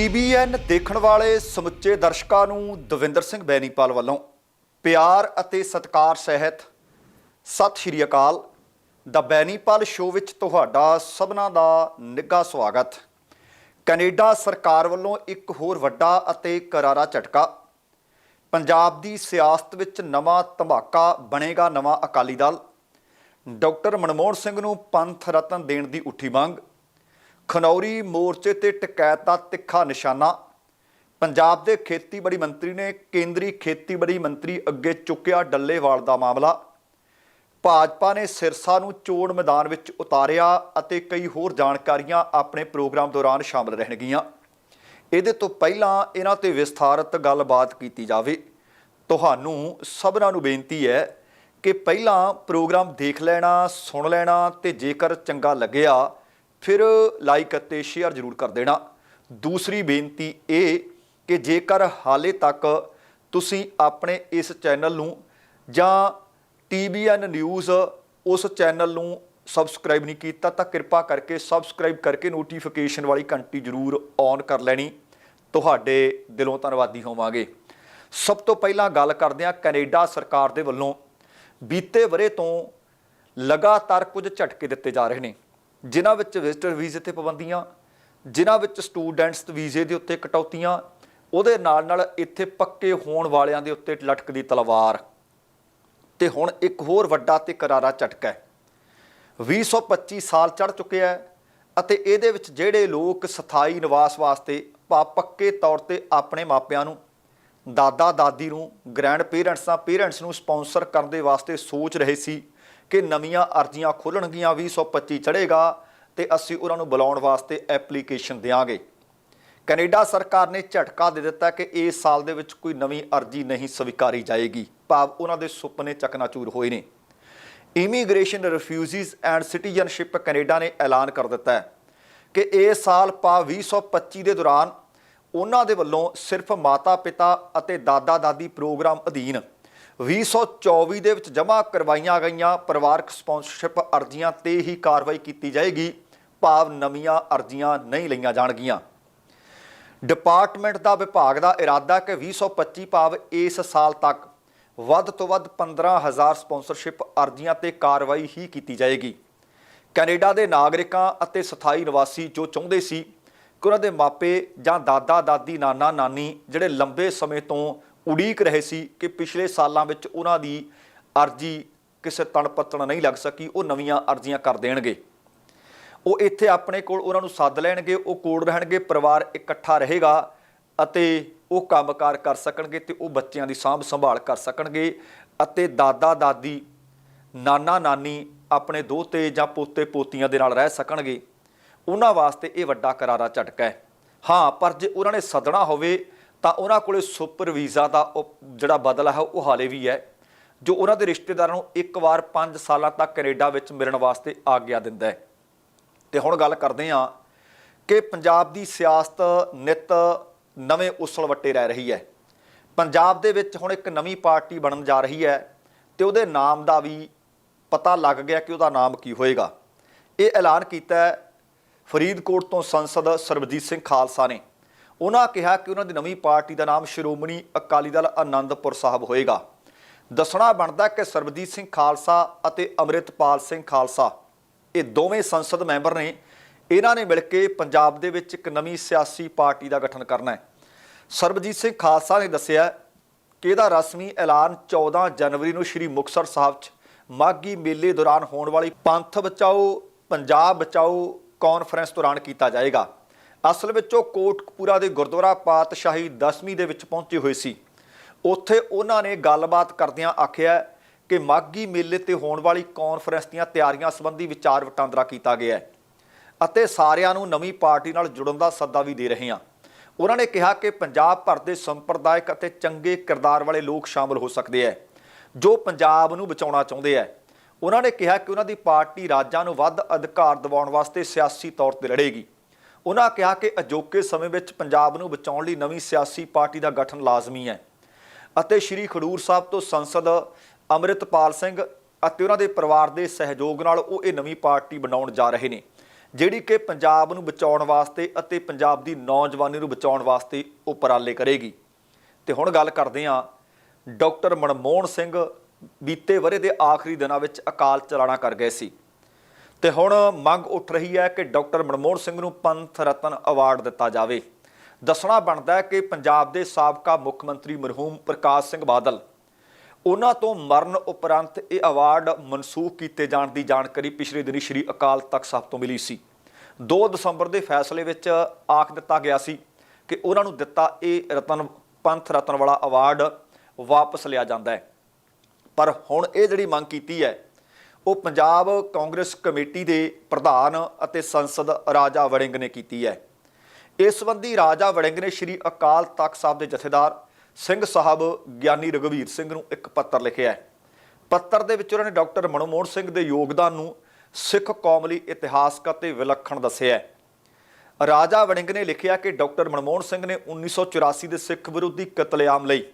TBN ਦੇਖਣ ਵਾਲੇ ਸਮੁੱਚੇ ਦਰਸ਼ਕਾਂ ਨੂੰ ਦਵਿੰਦਰ ਸਿੰਘ ਬੈਨੀਪਾਲ ਵੱਲੋਂ ਪਿਆਰ ਅਤੇ ਸਤਿਕਾਰ ਸਹਿਤ ਸਤਿ ਸ਼੍ਰੀ ਅਕਾਲ। ਦਾ ਬੈਨੀਪਾਲ ਸ਼ੋਅ ਵਿੱਚ ਤੁਹਾਡਾ ਸਭਨਾਂ ਦਾ ਨਿੱਘਾ ਸਵਾਗਤ। ਕੈਨੇਡਾ ਸਰਕਾਰ ਵੱਲੋਂ ਇੱਕ ਹੋਰ ਵੱਡਾ ਅਤੇ ਕਰਾਰਾ ਝਟਕਾ। ਪੰਜਾਬ ਦੀ ਸਿਆਸਤ ਵਿੱਚ ਨਵਾਂ ਧਮਾਕਾ ਬਣੇਗਾ ਨਵਾਂ ਅਕਾਲੀ ਦਲ। ਡਾਕਟਰ ਮਨਮੋਹਨ ਸਿੰਘ ਨੂੰ ਪੰਥ ਰਤਨ ਦੇਣ ਦੀ ਉੱਠੀ ਮੰਗ। ਖਨੌਰੀ ਮੋਰਚੇ ਤੇ ਟਕੈਤ ਦਾ ਤਿੱਖਾ ਨਿਸ਼ਾਨਾ। ਪੰਜਾਬ ਦੇ ਖੇਤੀਬਾੜੀ ਮੰਤਰੀ ਨੇ ਕੇਂਦਰੀ ਖੇਤੀਬਾੜੀ ਮੰਤਰੀ ਅੱਗੇ ਚੁੱਕਿਆ ਡੱਲੇਵਾਲ ਦਾ ਮਾਮਲਾ। ਭਾਜਪਾ ਨੇ ਸਿਰਸਾ ਨੂੰ ਚੋਣ ਮੈਦਾਨ ਵਿੱਚ ਉਤਾਰਿਆ ਅਤੇ ਕਈ ਹੋਰ ਜਾਣਕਾਰੀਆਂ ਆਪਣੇ ਪ੍ਰੋਗਰਾਮ ਦੌਰਾਨ ਸ਼ਾਮਲ ਰਹਿਣਗੀਆਂ। ਇਹਦੇ ਤੋਂ ਪਹਿਲਾਂ ਇਹਨਾਂ ਤੇ ਵਿਸਥਾਰਤ ਗੱਲਬਾਤ ਕੀਤੀ ਜਾਵੇ। ਤੁਹਾਨੂੰ ਸਭਨਾਂ ਨੂੰ ਬੇਨਤੀ ਹੈ ਕਿ ਪਹਿਲਾਂ ਪ੍ਰੋਗਰਾਮ ਦੇਖ ਲੈਣਾ, ਸੁਣ ਲੈਣਾ ਤੇ ਜੇਕਰ ਚੰਗਾ ਲੱਗਿਆ ਫਿਰ ਲਾਈਕ ਅਤੇ ਸ਼ੇਅਰ ਜ਼ਰੂਰ ਕਰ ਦੇਣਾ। ਦੂਸਰੀ ਬੇਨਤੀ ਇਹ ਕਿ ਜੇਕਰ ਹਾਲੇ ਤੱਕ ਤੁਸੀਂ ਆਪਣੇ ਇਸ ਚੈਨਲ ਨੂੰ ਜਾਂ TBN ਨਿਊਜ਼ ਉਸ ਚੈਨਲ ਨੂੰ ਸਬਸਕ੍ਰਾਈਬ ਨਹੀਂ ਕੀਤਾ, ਤਾਂ ਕਿਰਪਾ ਕਰਕੇ ਸਬਸਕ੍ਰਾਈਬ ਕਰਕੇ ਨੋਟੀਫਿਕੇਸ਼ਨ ਵਾਲੀ ਘੰਟੀ ਜ਼ਰੂਰ ਔਨ ਕਰ ਲੈਣੀ। ਤੁਹਾਡੇ ਦਿਲੋਂ ਧੰਨਵਾਦੀ ਹੋਵਾਂਗੇ। ਸਭ ਤੋਂ ਪਹਿਲਾਂ ਗੱਲ ਕਰਦੇ ਹਾਂ ਕੈਨੇਡਾ ਸਰਕਾਰ ਦੇ ਵੱਲੋਂ। ਬੀਤੇ ਵਰੇ ਤੋਂ ਲਗਾਤਾਰ ਕੁਝ ਝਟਕੇ ਦਿੱਤੇ ਜਾ ਰਹੇ ਨੇ। ਜਿਨ੍ਹਾਂ ਵਿੱਚ ਵਿਜ਼ਟਰ ਵੀਜ਼ੇ ਤੇ ਪਾਬੰਦੀਆਂ, ਜਿਨ੍ਹਾਂ ਵਿੱਚ ਸਟੂਡੈਂਟਸ ਵੀਜ਼ੇ ਦੇ ਉੱਤੇ ਕਟੌਤੀਆਂ, ਉਹਦੇ ਨਾਲ ਨਾਲ ਇੱਥੇ ਪੱਕੇ ਹੋਣ ਵਾਲਿਆਂ ਦੇ ਉੱਤੇ ਲਟਕਦੀ ਤਲਵਾਰ। ਤੇ ਹੁਣ ਇੱਕ ਹੋਰ ਵੱਡਾ ਤੇ ਕਰਾਰਾ ਝਟਕਾ ਹੈ। 2025 ਸਾਲ ਚੜ ਚੁੱਕਿਆ ਹੈ ਅਤੇ ਇਹਦੇ ਵਿੱਚ ਜਿਹੜੇ ਲੋਕ ਸਥਾਈ ਨਿਵਾਸ ਵਾਸਤੇ ਪਾ, ਪੱਕੇ ਤੌਰ ਤੇ ਆਪਣੇ ਮਾਪਿਆਂ ਨੂੰ ਦਾਦਾ ਦਾਦੀ ਨੂੰ ਗ੍ਰੈਂਡ ਪੇਰੈਂਟਸ ਜਾਂ ਪੇਰੈਂਟਸ ਨੂੰ ਸਪਾਂਸਰ ਕਰਨ ਦੇ ਵਾਸਤੇ ਸੋਚ ਰਹੇ ਸੀ ਕਿ ਨਵੀਆਂ ਅਰਜ਼ੀਆਂ ਖੋਲਣਗੀਆਂ 2025 ਚੜ੍ਹੇਗਾ ਤੇ ਅਸੀਂ ਉਹਨਾਂ ਨੂੰ ਬੁਲਾਉਣ ਵਾਸਤੇ ਐਪਲੀਕੇਸ਼ਨ ਦੇਵਾਂਗੇ ਕੈਨੇਡਾ ਸਰਕਾਰ ਨੇ ਝਟਕਾ ਦੇ ਦਿੱਤਾ ਕਿ ਇਸ ਸਾਲ ਦੇ ਵਿੱਚ ਕੋਈ ਨਵੀਂ ਅਰਜ਼ੀ ਨਹੀਂ ਸਵੀਕਾਰੀ ਜਾਏਗੀ। ਭਾਵ ਉਹਨਾਂ ਦੇ ਸੁਪਨੇ ਚਕਨਾਚੂਰ ਹੋਏ ਨੇ। Immigration refugees and citizenship Canada ਨੇ ਐਲਾਨ ਕਰ ਦਿੱਤਾ ਹੈ ਕਿ ਇਸ ਸਾਲ ਪਾ 2025 ਦੇ ਦੌਰਾਨ ਉਹਨਾਂ ਦੇ ਵੱਲੋਂ ਸਿਰਫ ਮਾਤਾ-ਪਿਤਾ ਅਤੇ ਦਾਦਾ-ਦਾਦੀ ਪ੍ਰੋਗਰਾਮ ਅਧੀਨ 2024 ਦੇ ਵਿੱਚ ਜਮ੍ਹਾਂ ਕਰਵਾਈਆਂ ਗਈਆਂ ਪਰਿਵਾਰਕ ਸਪਾਂਸਰਸ਼ਿਪ ਅਰਜ਼ੀਆਂ ਤੇ ਹੀ ਕਾਰਵਾਈ ਕੀਤੀ ਜਾਏਗੀ। ਭਾਵ ਨਵੀਆਂ ਅਰਜ਼ੀਆਂ ਨਹੀਂ ਲਈਆਂ ਜਾਣਗੀਆਂ। ਡਿਪਾਰਟਮੈਂਟ ਦਾ ਵਿਭਾਗ ਦਾ ਇਰਾਦਾ ਕਿ 2025 ਭਾਵ ਇਸ ਸਾਲ ਤੱਕ ਵੱਧ ਤੋਂ ਵੱਧ 15000 ਸਪਾਂਸਰਸ਼ਿਪ ਅਰਜ਼ੀਆਂ ਤੇ ਕਾਰਵਾਈ ਹੀ ਕੀਤੀ ਜਾਏਗੀ। ਕੈਨੇਡਾ ਦੇ ਨਾਗਰਿਕਾਂ ਅਤੇ ਸਥਾਈ ਨਿਵਾਸੀ ਜੋ ਚਾਹੁੰਦੇ ਸੀ, ਕਿ ਉਹਨਾਂ ਦੇ ਮਾਪੇ ਜਾਂ ਦਾਦਾ ਦਾਦੀ ਨਾਨਾ ਨਾਨੀ ਜਿਹੜੇ ਲੰਬੇ ਸਮੇਂ ਤੋਂ ਉਡੀਕ ਰਹੇ ਸੀ ਕਿ ਪਿਛਲੇ ਸਾਲਾਂ ਵਿੱਚ ਉਹਨਾਂ ਦੀ ਅਰਜ਼ੀ ਕਿਸੇ ਤਣ ਪੱਤਣ ਨਹੀਂ ਲੱਗ ਸਕੀ, ਉਹ ਨਵੀਆਂ ਅਰਜ਼ੀਆਂ ਕਰ ਦੇਣਗੇ। ਉਹ ਇੱਥੇ ਆਪਣੇ ਕੋਲ ਉਹਨਾਂ ਨੂੰ ਸੱਦ ਲੈਣਗੇ, ਉਹ ਕੋਲ ਰਹਿਣਗੇ, ਪਰਿਵਾਰ ਇਕੱਠਾ ਰਹੇਗਾ ਅਤੇ ਉਹ ਕੰਮਕਾਰ ਕਰ ਸਕਣਗੇ ਤੇ ਉਹ ਬੱਚਿਆਂ ਦੀ ਸਾਂਭ ਸੰਭਾਲ ਕਰ ਸਕਣਗੇ ਅਤੇ ਦਾਦਾ, ਦਾਦੀ, ਨਾਨਾ, ਨਾਨੀ ਆਪਣੇ ਦੋਤੇ ਜਾਂ ਪੋਤੇ, ਪੋਤੀਆਂ ਦੇ ਨਾਲ ਰਹਿ ਸਕਣਗੇ। ਉਹਨਾਂ ਵਾਸਤੇ ਇਹ ਵੱਡਾ ਕਰਾਰਾ ਝਟਕਾ ਹੈ। ਹਾਂ, ਪਰ ਜੇ ਉਹਨਾਂ ਨੇ ਸੱਦਣਾ ਹੋਵੇ ਤਾਂ ਉਹਨਾਂ ਕੋਲੇ ਸੁਪਰ ਵੀਜ਼ਾ ਦਾ ਉਹ ਜਿਹੜਾ ਬਦਲਾ ਹੈ, ਉਹ ਹਾਲੇ ਵੀ ਹੈ, ਜੋ ਉਹਨਾਂ ਦੇ ਰਿਸ਼ਤੇਦਾਰਾਂ ਨੂੰ ਇੱਕ ਵਾਰ 5 ਸਾਲਾਂ ਤੱਕ ਕੈਨੇਡਾ ਵਿੱਚ ਮਿਲਣ ਵਾਸਤੇ ਆਗਿਆ ਦਿੰਦਾ ਹੈ। ਤੇ ਹੁਣ ਗੱਲ ਕਰਦੇ ਹਾਂ ਕਿ ਪੰਜਾਬ ਦੀ ਸਿਆਸਤ ਨਿਤ ਨਵੇਂ ਉਸਲ ਵੱਟੇ ਰਹਿ ਰਹੀ ਹੈ। ਪੰਜਾਬ ਦੇ ਵਿੱਚ ਹੁਣ ਇੱਕ ਨਵੀਂ ਪਾਰਟੀ ਬਣਨ ਜਾ ਰਹੀ ਹੈ ਤੇ ਉਹਦੇ ਨਾਮ ਦਾ ਵੀ ਪਤਾ ਲੱਗ ਗਿਆ ਕਿ ਉਹਦਾ ਨਾਮ ਕੀ ਹੋਏਗਾ। ਇਹ ਐਲਾਨ ਕੀਤਾ ਫਰੀਦਕੋਟ ਤੋਂ ਸੰਸਦ ਸਰਬਜੀਤ ਸਿੰਘ ਖਾਲਸਾ ਨੇ। ਉਹਨਾਂ ਕਿਹਾ ਕਿ ਉਹਨਾਂ ਦੀ ਨਵੀਂ ਪਾਰਟੀ ਦਾ ਨਾਮ ਸ਼੍ਰੋਮਣੀ ਅਕਾਲੀ ਦਲ ਆਨੰਦਪੁਰ ਸਾਹਿਬ ਹੋਏਗਾ। ਦੱਸਣਾ ਬਣਦਾ ਕਿ ਸਰਬਜੀਤ ਸਿੰਘ ਖਾਲਸਾ ਅਤੇ ਅੰਮ੍ਰਿਤਪਾਲ ਸਿੰਘ ਖਾਲਸਾ, ਇਹ ਦੋਵੇਂ ਸੰਸਦ ਮੈਂਬਰ ਨੇ, ਇਹਨਾਂ ਨੇ ਮਿਲ ਕੇ ਪੰਜਾਬ ਦੇ ਵਿੱਚ ਇੱਕ ਨਵੀਂ ਸਿਆਸੀ ਪਾਰਟੀ ਦਾ ਗਠਨ ਕਰਨਾ ਹੈ। ਸਰਬਜੀਤ ਸਿੰਘ ਖਾਲਸਾ ਨੇ ਦੱਸਿਆ ਕਿ ਇਹਦਾ ਰਸਮੀ ਐਲਾਨ 14 ਜਨਵਰੀ ਨੂੰ ਸ਼੍ਰੀ ਮੁਕਤਸਰ ਸਾਹਿਬ 'ਚ ਮਾਗੀ ਮੇਲੇ ਦੌਰਾਨ ਹੋਣ ਵਾਲੀ ਪੰਥ ਬਚਾਓ, ਪੰਜਾਬ ਬਚਾਓ ਕਾਨਫਰੰਸ ਦੌਰਾਨ ਕੀਤਾ ਜਾਏਗਾ। ਅਸਲ ਵਿੱਚ ਉਹ ਕੋਟਕਪੂਰਾ ਦੇ ਗੁਰਦੁਆਰਾ ਪਾਤਸ਼ਾਹੀ 10ਵੀਂ ਦੇ ਵਿੱਚ ਪਹੁੰਚੇ ਹੋਏ ਸੀ। ਉੱਥੇ ਉਹਨਾਂ ਨੇ ਗੱਲਬਾਤ ਕਰਦਿਆਂ ਆਖਿਆ ਕਿ ਮਾਗੀ ਮੇਲੇ ਤੇ ਹੋਣ ਵਾਲੀ ਕਾਨਫਰੰਸ ਦੀਆਂ ਤਿਆਰੀਆਂ ਸੰਬੰਧੀ ਵਿਚਾਰ ਵਟਾਂਦਰਾ ਕੀਤਾ ਗਿਆ ਹੈ ਅਤੇ ਸਾਰਿਆਂ ਨੂੰ ਨਵੀਂ ਪਾਰਟੀ ਨਾਲ ਜੁੜਨ ਦਾ ਸੱਦਾ ਵੀ ਦੇ ਰਹੇ ਹਾਂ। ਉਹਨਾਂ ਨੇ ਕਿਹਾ ਕਿ ਪੰਜਾਬ ਭਰ ਦੇ ਸੰਪਰਦਾਇਕ ਅਤੇ ਚੰਗੇ ਕਿਰਦਾਰ ਵਾਲੇ ਲੋਕ ਸ਼ਾਮਲ ਹੋ ਸਕਦੇ ਹੈ, ਜੋ ਪੰਜਾਬ ਨੂੰ ਬਚਾਉਣਾ ਚਾਹੁੰਦੇ ਹੈ। ਉਹਨਾਂ ਨੇ ਕਿਹਾ ਕਿ ਉਹਨਾਂ ਦੀ ਪਾਰਟੀ ਰਾਜਾਂ ਨੂੰ ਵੱਧ ਅਧਿਕਾਰ ਦਿਵਾਉਣ ਵਾਸਤੇ ਸਿਆਸੀ ਤੌਰ ਤੇ ਲੜੇਗੀ। ਉਹਨਾਂ ਕਿਹਾ ਕਿ ਅਜੋਕੇ ਸਮੇਂ ਵਿੱਚ ਪੰਜਾਬ ਨੂੰ ਬਚਾਉਣ ਲਈ ਨਵੀਂ ਸਿਆਸੀ ਪਾਰਟੀ ਦਾ ਗਠਨ ਲਾਜ਼ਮੀ ਹੈ ਅਤੇ ਸ਼੍ਰੀ ਖਡੂਰ ਸਾਹਿਬ ਤੋਂ ਸੰਸਦ ਅੰਮ੍ਰਿਤਪਾਲ ਸਿੰਘ ਅਤੇ ਉਹਨਾਂ ਦੇ ਪਰਿਵਾਰ ਦੇ ਸਹਿਯੋਗ ਨਾਲ ਉਹ ਇਹ ਨਵੀਂ ਪਾਰਟੀ ਬਣਾਉਣ ਜਾ ਰਹੇ ਨੇ, ਜਿਹੜੀ ਕਿ ਪੰਜਾਬ ਨੂੰ ਬਚਾਉਣ ਵਾਸਤੇ ਅਤੇ ਪੰਜਾਬ ਦੀ ਨੌਜਵਾਨੀ ਨੂੰ ਬਚਾਉਣ ਵਾਸਤੇ ਉਪਰਾਲੇ ਕਰੇਗੀ। ਤੇ ਹੁਣ ਗੱਲ ਕਰਦੇ ਹਾਂ ਡਾਕਟਰ ਮਨਮੋਹਨ ਸਿੰਘ ਬੀਤੇ ਵਰੇ ਦੇ ਆਖਰੀ ਦਿਨਾਂ ਵਿੱਚ ਅਕਾਲ ਚਲਾਣਾ ਕਰ ਗਏ ਸੀ। ਤੇ ਹੁਣ ਮੰਗ ਉੱਠ ਰਹੀ ਹੈ ਕਿ ਡਾਕਟਰ ਮਨਮੋਹਨ ਸਿੰਘ ਨੂੰ ਪੰਥ ਰਤਨ ਅਵਾਰਡ ਦਿੱਤਾ ਜਾਵੇ। ਦੱਸਣਾ ਬਣਦਾ ਹੈ ਕਿ ਪੰਜਾਬ ਦੇ ਸਾਬਕਾ ਮੁੱਖ ਮੰਤਰੀ ਮਰਹੂਮ ਪ੍ਰਕਾਸ਼ ਸਿੰਘ ਬਾਦਲ, ਉਹਨਾਂ ਤੋਂ ਮਰਨ ਉਪਰੰਤ ਇਹ ਅਵਾਰਡ ਮਨਸੂਖ ਕੀਤੇ ਜਾਣ ਦੀ ਜਾਣਕਾਰੀ ਪਿਛਲੇ ਦਿਨੀ ਸ਼੍ਰੀ ਅਕਾਲ ਤਖਤ ਸਾਹਿਬ ਤੋਂ ਮਿਲੀ ਸੀ। 2 ਦਸੰਬਰ ਦੇ ਫੈਸਲੇ ਵਿੱਚ ਆਖ ਦਿੱਤਾ ਗਿਆ ਸੀ ਕਿ ਉਹਨਾਂ ਨੂੰ ਦਿੱਤਾ ਇਹ ਰਤਨ, ਪੰਥ ਰਤਨ ਵਾਲਾ ਅਵਾਰਡ ਵਾਪਸ ਲਿਆ ਜਾਂਦਾ ਹੈ। ਪਰ ਹੁਣ ਇਹ ਜਿਹੜੀ ਮੰਗ ਕੀਤੀ ਹੈ ਉਹ ਪੰਜਾਬ ਕਾਂਗਰਸ ਕਮੇਟੀ ਦੇ ਪ੍ਰਧਾਨ ਅਤੇ ਸੰਸਦ ਰਾਜਾ ਵੜਿੰਗ ਨੇ ਕੀਤੀ ਹੈ। ਇਸ ਸੰਬੰਧੀ ਰਾਜਾ ਵੜਿੰਗ ਨੇ ਸ਼੍ਰੀ ਅਕਾਲ ਤਖਤ ਸਾਹਿਬ ਦੇ ਜਥੇਦਾਰ ਸਿੰਘ ਸਾਹਿਬ ਗਿਆਨੀ ਰਘਵੀਰ ਸਿੰਘ ਨੂੰ ਇੱਕ ਪੱਤਰ ਲਿਖਿਆ ਹੈ। ਪੱਤਰ ਦੇ ਵਿੱਚ ਉਹਨਾਂ ਨੇ ਡਾਕਟਰ ਮਨਮੋਹਨ ਸਿੰਘ ਦੇ ਯੋਗਦਾਨ ਨੂੰ ਸਿੱਖ ਕੌਮ ਲਈ ਇਤਿਹਾਸਕ ਅਤੇ ਵਿਲੱਖਣ ਦੱਸਿਆ ਹੈ। ਰਾਜਾ ਵੜਿੰਗ ਨੇ ਲਿਖਿਆ ਕਿ ਡਾਕਟਰ ਮਨਮੋਹਨ ਸਿੰਘ ਨੇ 1984 ਦੇ ਸਿੱਖ ਵਿਰੋਧੀ ਕਤਲੇਆਮ ਲਈ